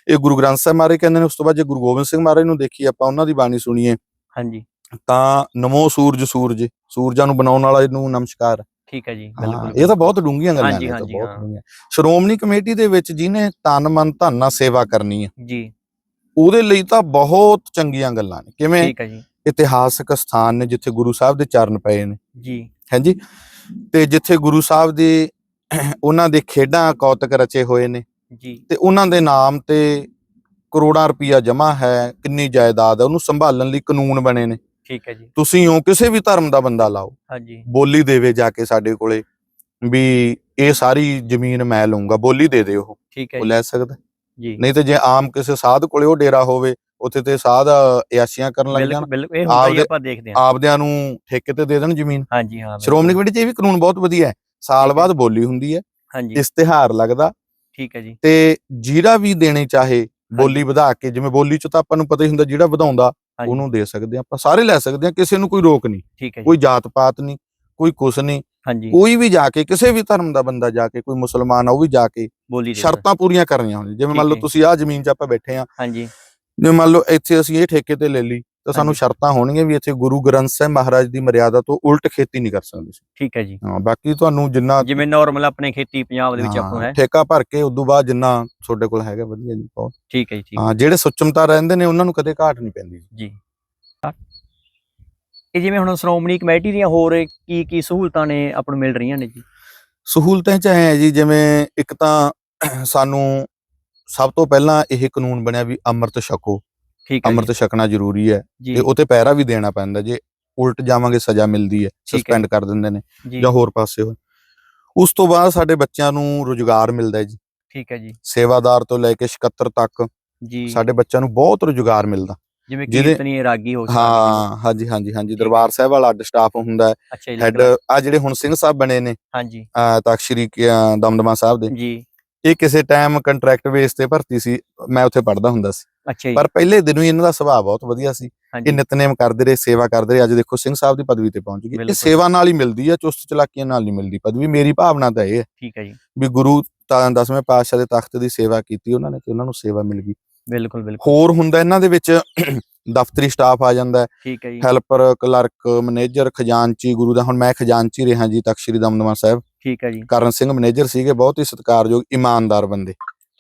ਇਹ ਗੁਰੂ ਗ੍ਰੰਥ ਸਾਹਿਬ ਮਹਾਰਾਜ ਕਹਿੰਦੇ ਨੇ ਉਸ ਤੋਂ ਬਾਅਦ ਜੇ ਗੁਰੂ ਗੋਬਿੰਦ ਸਿੰਘ ਮਹਾਰਾਜ ਨੂੰ ਦੇਖੀ ਆਪਾਂ ਉਹਨਾਂ ਦੀ ਬਾਣੀ ਸੁਣੀਏ ਹਾਂਜੀ। ਤਾਂ ਨਮੋ ਸੂਰਜ ਸੂਰਜ ਸੂਰਜਾਂ ਨੂੰ ਬਣਾਉਣ ਵਾਲਾ ਇਹਨੂੰ ਨਮਸਕਾਰ। ਠੀਕ ਹੈ ਜੀ ਬਿਲਕੁਲ ਇਹ ਤਾਂ ਬਹੁਤ ਡੂੰਘੀਆਂ ਗੱਲਾਂ ਨੇ ਤਾਂ ਬਹੁਤ। ਡੂੰਘੀਆਂ। ਸ਼੍ਰੋਮਣੀ ਕਮੇਟੀ ਦੇ ਵਿੱਚ ਜਿਹਨੇ ਤਨ ਮਨ ਧਨ ਨਾਲ ਸੇਵਾ ਕਰਨੀ ਹੈ ਜੀ। ਉਹਦੇ ਲਈ ਤਾਂ ਬਹੁਤ ਚੰਗੀਆਂ ਗੱਲਾਂ ਨੇ। ਕਿਵੇਂ? ਠੀਕ ਹੈ ਜੀ। ਇਤਿਹਾਸਕ ਸਥਾਨ ਨੇ ਜਿੱਥੇ ਗੁਰੂ ਸਾਹਿਬ ਦੇ ਚਰਨ ਪਏ ਨੇ। ਜੀ। ਹਾਂਜੀ? ਤੇ ਜਿੱਥੇ ਗੁਰੂ ਸਾਹਿਬ ਦੇ ਉਹਨਾਂ ਦੇ ਖੇਡਾਂ ਕੌਤਕ ਰਚੇ ਹੋਏ ਨੇ। ਜੀ। ਤੇ ਉਹਨਾਂ ਦੇ ਨਾਮ ਤੇ ਕਰੋੜਾਂ ਰੁਪਈਆ ਜਮ੍ਹਾਂ ਹੈ ਕਿੰਨੀ ਜਾਇਦਾਦ ਹੈ ਉਹਨੂੰ ਸੰਭਾਲਣ ਲਈ ਕਾਨੂੰਨ ਬਣੇ ਨੇ। ਠੀਕ ਹੈ ਜੀ। ਤੁਸੀਂ ਹੋ ਕਿਸੇ ਵੀ ਧਰਮ ਦਾ ਬੰਦਾ ਲਾਓ। ਹਾਂਜੀ। ਬੋਲੀ ਦੇਵੇ ਜਾ ਕੇ ਸਾਡੇ ਕੋਲੇ ਵੀ ਇਹ ਸਾਰੀ ਜ਼ਮੀਨ ਮੈਂ ਲਊਂਗਾ ਬੋਲੀ ਦੇ ਦੇ ਉਹ ਠੀਕ ਹੈ ਉਹ ਜੀ। ਲੈ ਸਕਦਾ। ਜੀ। ਨਹੀਂ ਤੇ ਜੇ ਆਮ ਕਿਸੇ ਸਾਧ ਕੋਲੇ ਉਹ ਡੇਰਾ ਹੋਵੇ ਉੱਥੇ ਤੇ ਸਾਧ ਇਆਸੀਆਂ ਕਰਨ ਲੱਗ ਜਾਣ। ਆਪਦੇ- ਆਪਾਂ ਦੇਖਦੇ ਹਾਂ। ਆਪਦਿਆਂ ਨੂੰ ਠੇਕੇ ਤੇ ਦੇ ਦੇਣ ਜ਼ਮੀਨ। ਹਾਂਜੀ ਹਾਂ। ਸ਼੍ਰੋਮਣੀ ਕਮੇਟੀ 'ਚ ਇਹ ਵੀ ਕਾਨੂੰਨ ਬਹੁਤ ਵਧੀਆ ਹੈ। ਸਾਲ। ਬਾਅਦ ਬੋਲੀ ਹੁੰਦੀ ਹੈ। ਹਾਂਜੀ। ਇਸ਼ਤਿਹਾਰ ਲੱਗਦਾ। ਠੀਕ ਹੈ ਜੀ। ਤੇ ਜਿਹੜਾ ਵੀ ਦੇਣੇ ਚਾਹੇ ਬੋਲੀ ਵਧਾ ਕੇ ਜਿਵੇਂ ਬੋਲੀ 'ਚ ਤਾਂ ਆਪਾਂ ਨੂੰ ਪਤਾ ਹੀ ਹੁੰਦਾ ਜਿਹੜਾ ਵਧਾਉਂਦਾ। ਉਹਨੂੰ ਦੇ ਸਕਦੇ ਆ ਆਪਾਂ ਸਾਰੇ ਲੈ ਸਕਦੇ ਆ ਕਿਸੇ ਨੂੰ ਕੋਈ ਰੋਕ ਨਹੀਂ। ਕੋਈ ਜਾਤ ਪਾਤ ਨਹੀਂ ਕੋਈ ਕੁਛ ਨਹੀਂ। ਹਾਂਜੀ। ਕੋਈ ਵੀ ਜਾ ਕੇ ਕਿਸੇ ਵੀ ਧਰਮ ਦਾ ਬੰਦਾ ਜਾ ਕੇ ਕੋਈ ਮੁਸਲਮਾਨ ਆ ਉਹ ਵੀ ਜਾ ਕੇ। ਸ਼ਰਤਾਂ ਪੂਰੀਆਂ ਕਰਨੀਆਂ ਹੁੰਦੀਆਂ ਜਿਵੇਂ ਮੰਨ ਲਓ। ਤੁਸੀਂ ਆਹ ਜ਼ਮੀਨ 'ਚ ਆਪਾਂ ਬੈਠੇ ਆ ਹਾਂਜੀ। ਜਿਵੇਂ ਮੰਨ ਲਓ ਇੱਥੇ ਅਸੀਂ ਇਹ ਠੇਕੇ ਤੇ ਲੈ ਲਈ ਤਾਂ ਸਾਨੂੰ। ਸ਼ਰਤਾਂ ਹੋਣਗੀਆਂ ਵੀ ਇੱਥੇ ਗੁਰੂ ਗ੍ਰੰਥ ਸਾਹਿਬ ਮਹਾਰਾਜ ਦੀ ਮਰਿਆਦਾ ਤੋਂ ਉਲਟ ਖੇਤੀ ਨਹੀਂ ਕਰ ਸਕਦੇ ਸੀ। ਠੀਕ ਹੈ ਜੀ। ਹਾਂ ਬਾਕੀ ਤੁਹਾਨੂੰ ਜਿੰਨਾ ਜਿਵੇਂ ਨਾਰਮਲ ਆਪਣੇ ਖੇਤੀ ਪੰਜਾਬ ਦੇ ਵਿੱਚ ਹਾਂ, ਆਪਣਾ ਹੈ। ਠੇਕਾ ਭਰ ਕੇ ਉਦੋਂ ਬਾਅਦ ਜਿੰਨਾ ਤੁਹਾਡੇ ਕੋਲ ਹੈਗਾ ਵਧੀਆ ਜੀ ਬਹੁਤ। ਠੀਕ ਹੈ ਜੀ ਹੈ ਜਿਹੜੇ ਸੁਚਮਤਾ ਰਹਿੰਦੇ ਨੇ ਉਹਨਾਂ ਨੂੰ ਕਦੇ ਘਾਟ ਨਹੀਂ ਪੈਂਦੀ ਜੀ। ਇਹ ਜਿਵੇਂ ਹੁਣ ਸ਼੍ਰੋਮਣੀ ਕਮੇਟੀ ਦੀਆਂ ਹੋਰ ਕੀ ਕੀ ਸਹੂਲਤਾਂ ਨੇ ਆਪਾਂ ਨੂੰ ਮਿਲ ਰਹੀਆਂ ਨੇ ਜੀ? ਸਹੂਲਤਾਂ ਹੈ ਜੀ ਜਿਵੇਂ ਇੱਕ ਤਾਂ ਸਾਨੂੰ ਸਭ ਤੋਂ ਪਹਿਲਾਂ ਇਹ ਕਾਨੂੰਨ ਬਣਿਆ ਵੀ ਅੰਮ੍ਰਿਤ ਛਕੋ। ਅੰਮ੍ਰਿਤ ਛਕਣਾ ਜ਼ਰੂਰੀ ਹੈ ਤੇ ਉਤੇ ਪਹਿਰਾ ਵੀ ਦੇਣਾ ਪੈਂਦਾ ਜੇ ਉਲਟ ਜਾਵਾਂਗੇ ਸਜ਼ਾ ਮਿਲਦੀ ਹੈ। ਸਸਪੈਂਡ ਕਰ ਦਿੰਦੇ ਨੇ ਜੀ। ਹੋਰ ਪਾਸੇ ਹੋ ਉਸ ਤੋਂ ਬਾਅਦ ਸਾਡੇ ਬੱਚਿਆਂ ਨੂੰ ਰੁਜ਼ਗਾਰ ਮਿਲਦਾ ਜੀ। ਠੀਕ ਹੈ ਜੀ। ਸੇਵਾਦਾਰ ਤੋਂ ਲੈ ਕੇ ਸਕੱਤਰ ਤੱਕ ਜੀ। ਸਾਡੇ ਬੱਚਿਆਂ ਨੂੰ ਬਹੁਤ ਰੁਜ਼ਗਾਰ ਮਿਲਦਾ। ਜਿਵੇਂ ਕੀਰਤਨੀ ਰਾਗੀ ਹੋ ਸਕਦੇ ਹਾਂ ਹਾਂਜੀ ਹਾਂਜੀ ਹਾਂਜੀ। ਦਰਬਾਰ ਸਾਹਿਬ ਵਾਲਾ ਅੱਡ ਸਟਾਫ ਹੁੰਦਾ ਹੈ। ਹੈੱਡ ਆ ਜਿਹੜੇ ਹੁਣ ਸਿੰਘ ਸਾਹਿਬ ਬਣੇ ਨੇ। ਹਾਂਜੀ। ਤਖਤ ਸ਼੍ਰੀ ਦਮਦਮਾ ਸਾਹਿਬ ਦੇ। ਜੀ। ਇਹ ਕਿਸੇ ਟਾਈਮ ਕੰਟਰੈਕਟ ਬੇਸ ਤੇ ਭਰਤੀ ਸੀ ਮੈਂ ਉੱਥੇ ਪੜਦਾ ਹੁੰਦਾ ਸੀ। ਅੱਛਾ ਜੀ। ਪਰ ਪਹਿਲੇ ਦਿਨੋਂ ਹੀ ਇਹਨਾਂ ਦਾ ਸੁਭਾਅ ਬਹੁਤ ਵਧੀਆ ਸੀ। ਇਹ ਨਿਤਨੇਮ ਕਰਦੇ ਰਹੇ ਸੇਵਾ ਕਰਦੇ ਰਹੇ। ਅੱਜ ਦੇਖੋ ਸਿੰਘ ਸਾਹਿਬ ਦੀ ਪਦਵੀ ਤੇ ਪਹੁੰਚ ਗਏ। ਇਹ ਸੇਵਾ ਨਾਲ ਹੀ ਮਿਲਦੀ ਹੈ ਚੁਸਤ ਚਲਾਕੀਆਂ ਨਾਲ ਨਹੀਂ ਮਿਲਦੀ। ਪਦਵੀ ਮੇਰੀ ਭਾਵਨਾ ਤਾਂ ਇਹ ਹੈ ਠੀਕ ਹੈ ਜੀ। ਵੀ ਗੁਰੂ ਤਾਂ ਦਸਵੇਂ ਪਾਤਸ਼ਾਹ ਦੇ ਤਖਤ ਦੀ ਸੇਵਾ ਕੀਤੀ ਉਹਨਾਂ ਨੇ ਤੇ ਉਹਨਾਂ ਨੂੰ ਸੇਵਾ ਮਿਲ ਗਈ। ਬਿਲਕੁਲ ਬਿਲਕੁਲ। ਹੋਰ ਹੁੰਦਾ ਇਹਨਾਂ ਦੇ ਵਿੱਚ ਦਫ਼ਤਰੀ ਸਟਾਫ ਆ ਜਾਂਦਾ ਹੈ। ਠੀਕ ਹੈ ਜੀ। ਹੈਲਪਰ ਕਲਰਕ ਮੈਨੇਜਰ ਖਜ਼ਾਨਚੀ ਗੁਰੂ ਦਾ। ਹੁਣ ਮੈਂ ਖਜ਼ਾਨਚੀ ਰਿਹਾ ਜੀ ਤਖਤ ਸ਼੍ਰੀ ਦਮਦਮਾ ਸਾਹਿਬ। ਠੀਕ ਹੈ ਜੀ। ਕਰਨ ਸਿੰਘ ਮੈਨੇਜਰ ਸੀਗੇ ਬਹੁਤ ਹੀ ਸਤਿਕਾਰਯੋਗ ਇਮਾਨਦਾਰ ਬੰਦੇ।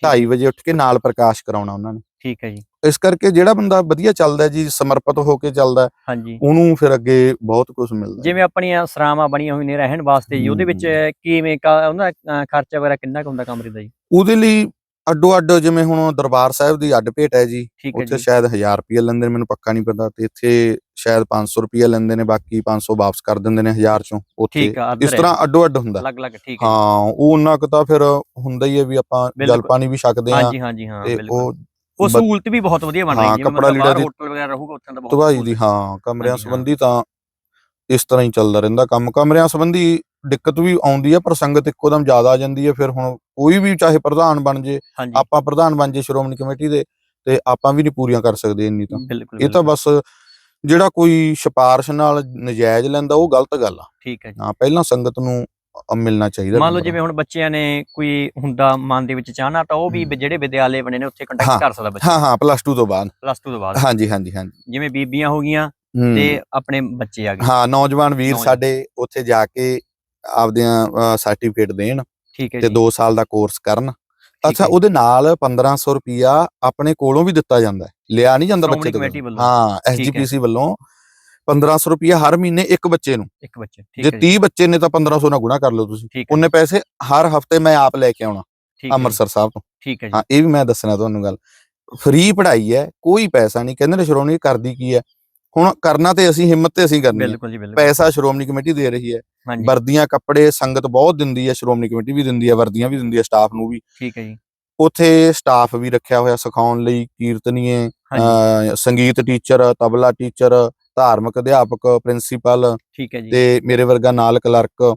2:30 ਵਜੇ ਉੱਠ ਕੇ ਨਾਲ ਪ੍ਰਕਾਸ਼ ਕਰਾਉਣਾ ਉਹਨਾਂ ਨੇ। ਠੀਕ ਹੈ ਜੀ। ਇਸ ਕਰਕੇ ਜਿਹੜਾ ਬੰਦਾ ਵਧੀਆ ਚੱਲਦਾ ਜੀ ਸਮਰਪਿਤ ਹੋ ਕੇ ਚੱਲਦਾ ਹਾਂਜੀ। ਉਹਨੂੰ ਫਿਰ ਅੱਗੇ ਬਹੁਤ ਕੁਝ ਮਿਲਦਾ। ਜਿਵੇਂ ਆਪਣੀਆਂ ਸਰਾਵਾਂ ਬਣੀਆਂ ਹੋਈਆਂ ਨੇ ਰਹਿਣ ਵਾਸਤੇ ਜੀ ਉਹਦੇ ਵਿੱਚ ਕਿਵੇਂ ਉਹਦਾ ਖਰਚਾ ਵਗੈਰਾ ਕਿੰਨਾ ਕੁ ਹੁੰਦਾ ਕਮਰੇ ਦਾ ਜੀ? ਉਹਦੇ ਲਈ ਅੱਡੋ ਅੱਡ ਜਿਵੇਂ ਹੁਣ ਦਰਬਾਰ ਸਾਹਿਬ ਦੀ ਅੱਡ ਭੇਟ ਹੈ ਜੀ ਉੱਥੇ ਸ਼ਾਇਦ 1000 ਰੁਪਏ ਲੈਂਦੇ ਨੇ ਮੈਨੂੰ ਪੱਕਾ ਨਹੀਂ ਪਤਾ ਤੇ ਇੱਥੇ ਸ਼ਾਇਦ 500 ਰੁਪਏ ਲੈਂਦੇ ਨੇ ਬਾਕੀ 500 ਵਾਪਸ ਕਰ ਦਿੰਦੇ ਨੇ 1000 ਚੋਂ ਉੱਥੇ। ਠੀਕ ਆ ਇਸ ਤਰ੍ਹਾਂ ਅੱਡੋ ਅੱਡ ਹੁੰਦਾ। ਅਲੱਗ ਅਲੱਗ ਠੀਕ ਹੈ ਹਾਂ ਉਹ ਉਹਨਾਂ ਕੁ ਤਾਂ ਫਿਰ ਹੁੰਦਾ ਹੀ ਹੈ ਵੀ ਆਪਾਂ ਜਲ। ਪਾਣੀ ਵੀ ਛਕਦੇ ਹਾਂ ਹਾਂਜੀ ਹਾਂਜੀ ਹਾਂ ਤੇ ਉਹ ਉਹ ਸਹੂਲਤ ਵੀ ਬਹੁਤ ਵਧੀਆ ਬਣ ਰਹੀ ਹਾਂ, ਕੱਪੜਾ ਲੀੜਾ ਦੀ- ਹੋਟਲ ਵਗੈਰਾ ਰਹੂਗਾ ਉੱਥੇ ਤਾਂ ਬਹੁਤ ਤਬਾਈ ਦੀ ਹਾਂ। ਕਮਰਿਆਂ। ਸੰਬੰਧੀ ਤਾਂ ਇਸ ਤਰ੍ਹਾਂ ਹੀ ਚੱਲਦਾ ਰਹਿੰਦਾ ਕੰਮ। ਕਮਰਿਆਂ ਸੰਬੰਧੀ ਦਿੱਕਤ ਵੀ ਆਉਂਦੀ ਹੈ ਪਰ ਸੰਗਤ ਇੱਕੋਦਮ ਜ਼ਿਆਦਾ ਆ ਜਾਂਦੀ ਹੈ ਫਿਰ ਹੁਣ ਕੋਈ ਵੀ ਚਾਹੇ ਪ੍ਰਧਾਨ ਬਣ ਜੇ ਆਪਾਂ ਪ੍ਰਧਾਨ ਬਣ ਜੇ ਸ਼੍ਰੋਮਣੀ ਕਮੇਟੀ ਦੇ ਤੇ ਆਪਾਂ ਵੀ ਨਹੀਂ ਪੂਰੀਆਂ ਕਰ ਸਕਦੇ ਇੰਨੀ ਤਾਂ। ਇਹ ਤਾਂ ਬਸ ਜਿਹੜਾ ਕੋਈ ਸਿਫਾਰਿਸ਼ ਨਾਲ ਨਜਾਇਜ਼ ਲੈਂਦਾ ਉਹ ਗਲਤ ਗੱਲ ਆ। ਠੀਕ ਹੈ ਜੀ। ਹਾਂ ਪਹਿਲਾਂ ਸੰਗਤ ਨੂੰ ਮਿਲਣਾ ਚਾਹੀਦਾ ਮੰਨ ਲਓ। ਜਿਵੇਂ ਹੁਣ ਬੱਚਿਆਂ ਨੇ ਕੋਈ ਹੁੰਦਾ ਮਨ ਦੇ ਵਿੱਚ ਚਾਹਨਾ ਤਾਂ ਉਹ ਵੀ। ਜਿਹੜੇ ਵਿਦਿਆਲੇ ਬਣੇ ਨੇ ਉੱਥੇ ਕੰਟੈਕਟ ਕਰ ਸਕਦਾ ਬੱਚਾ ਹਾਂ ਹਾਂ ਪਲੱਸ 2 ਤੋਂ ਬਾਅਦ ਪਲੱਸ 2 ਤੋਂ ਬਾਅਦ ਹਾਂਜੀ ਹਾਂਜੀ ਹਾਂਜੀ ਜਿਵੇਂ ਬੀਬੀਆਂ ਹੋ ਗਈਆਂ। ਤੇ ਆਪਣੇ ਬੱਚੇ ਆ ਗਏ ਹਾਂ ਨੌਜਵਾਨ ਵੀਰ। ਸਾਡੇ ਉੱਥੇ ਜਾ ਕੇ ਆਪਦਿਆਂ ਸਰਟੀਫਿਕੇਟ ਦੇਣ ਠੀਕ ਹੈ ਤੇ ਜੀ 2 ਸਾਲ ਦਾ ਕੋਰਸ ਕਰਨ ਅੱਛਾ। ਉਹਦੇ ਨਾਲ 1500 ਰੁਪਿਆ ਆਪਣੇ ਕੋਲੋਂ ਵੀ ਦਿੱਤਾ ਜਾਂਦਾ ਲਿਆ ਨਹੀਂ ਜਾਂਦਾ ਬੱਚੇ ਤੋਂ ਹੈ। ਐਸਜੀਪੀਸੀ ਵੱਲੋਂ 1500 ਰੁਪਿਆ ਹਰ ਮਹੀਨੇ ਇੱਕ ਬੱਚੇ ਨੂੰ। ਇੱਕ ਬੱਚੇ ਜੇ ਠੀਕ ਹੈ ਜੀ। 30 ਬੱਚੇ ਨੇ ਤਾਂ 1500 ਨਾਲ ਗੁਣਾ ਕਰ ਲਓ ਤੁਸੀਂ। ਠੀਕ ਹੈ। ਉਹਨੇ ਪੈਸੇ ਹਰ ਹਫ਼ਤੇ ਮੈਂ ਆਪ ਲੈ ਕੇ ਆਉਣਾ ਠੀਕ ਹੈ ਜੀ, ਅੰਮ੍ਰਿਤਸਰ ਸਾਹਿਬ ਤੋਂ। ਠੀਕ ਹੈ ਜੀ। ਹਾਂ ਇਹ ਵੀ ਮੈਂ ਦੱਸਣਾ ਤੁਹਾਨੂੰ ਗੱਲ। ਫ੍ਰੀ ਪੜ੍ਹਾਈ ਹੈ ਕੋਈ ਪੈਸਾ ਨਹੀਂ। ਕਹਿੰਦੇ ਨੇ ਸ਼੍ਰੋਮਣੀ ਕਰਦੀ ਕੀ ਹੈ? ਹੁਣ ਕਰਨਾ ਤੇ ਅਸੀਂ ਹਿੰਮਤ ਤੇ ਅਸੀਂ ਕਰਨੀ ਹੈ। ਬਿਲਕੁਲ ਜੀ ਬਿਲਕੁਲ। ਪੈਸਾ ਸ਼੍ਰੋਮਣੀ ਕਮੇਟੀ ਦੇ ਰਹੀ ਹੈ। ਹਾਂਜੀ। ਵਰਦੀਆਂ ਕੱਪੜੇ ਸੰਗਤ ਬਹੁਤ ਦਿੰਦੀ ਹੈ ਸ਼੍ਰੋਮਣੀ ਕਮੇਟੀ ਵੀ ਦਿੰਦੀ ਹੈ ਵਰਦੀਆਂ ਵੀ ਦਿੰਦੀ ਹੈ ਸਟਾਫ ਨੂੰ ਵੀ। ਠੀਕ ਹੈ ਜੀ। ਉੱਥੇ ਸਟਾਫ ਵੀ ਰੱਖਿਆ ਹੋਇਆ ਸਿਖਾਉਣ ਲਈ ਕੀਰਤਨੀਏ ਹਾਂਜੀ। ਅਹ ਸੰਗੀਤ ਟੀਚਰ ਤਬਲਾ ਟੀਚਰ ਧਾਰਮਿਕ ਅਧਿਆਪਕ ਪ੍ਰਿੰਸੀਪਲ ਠੀਕ ਹੈ ਜੀ। ਤੇ ਮੇਰੇ ਵਰਗਾ ਨਾਲ ਕਲਰਕ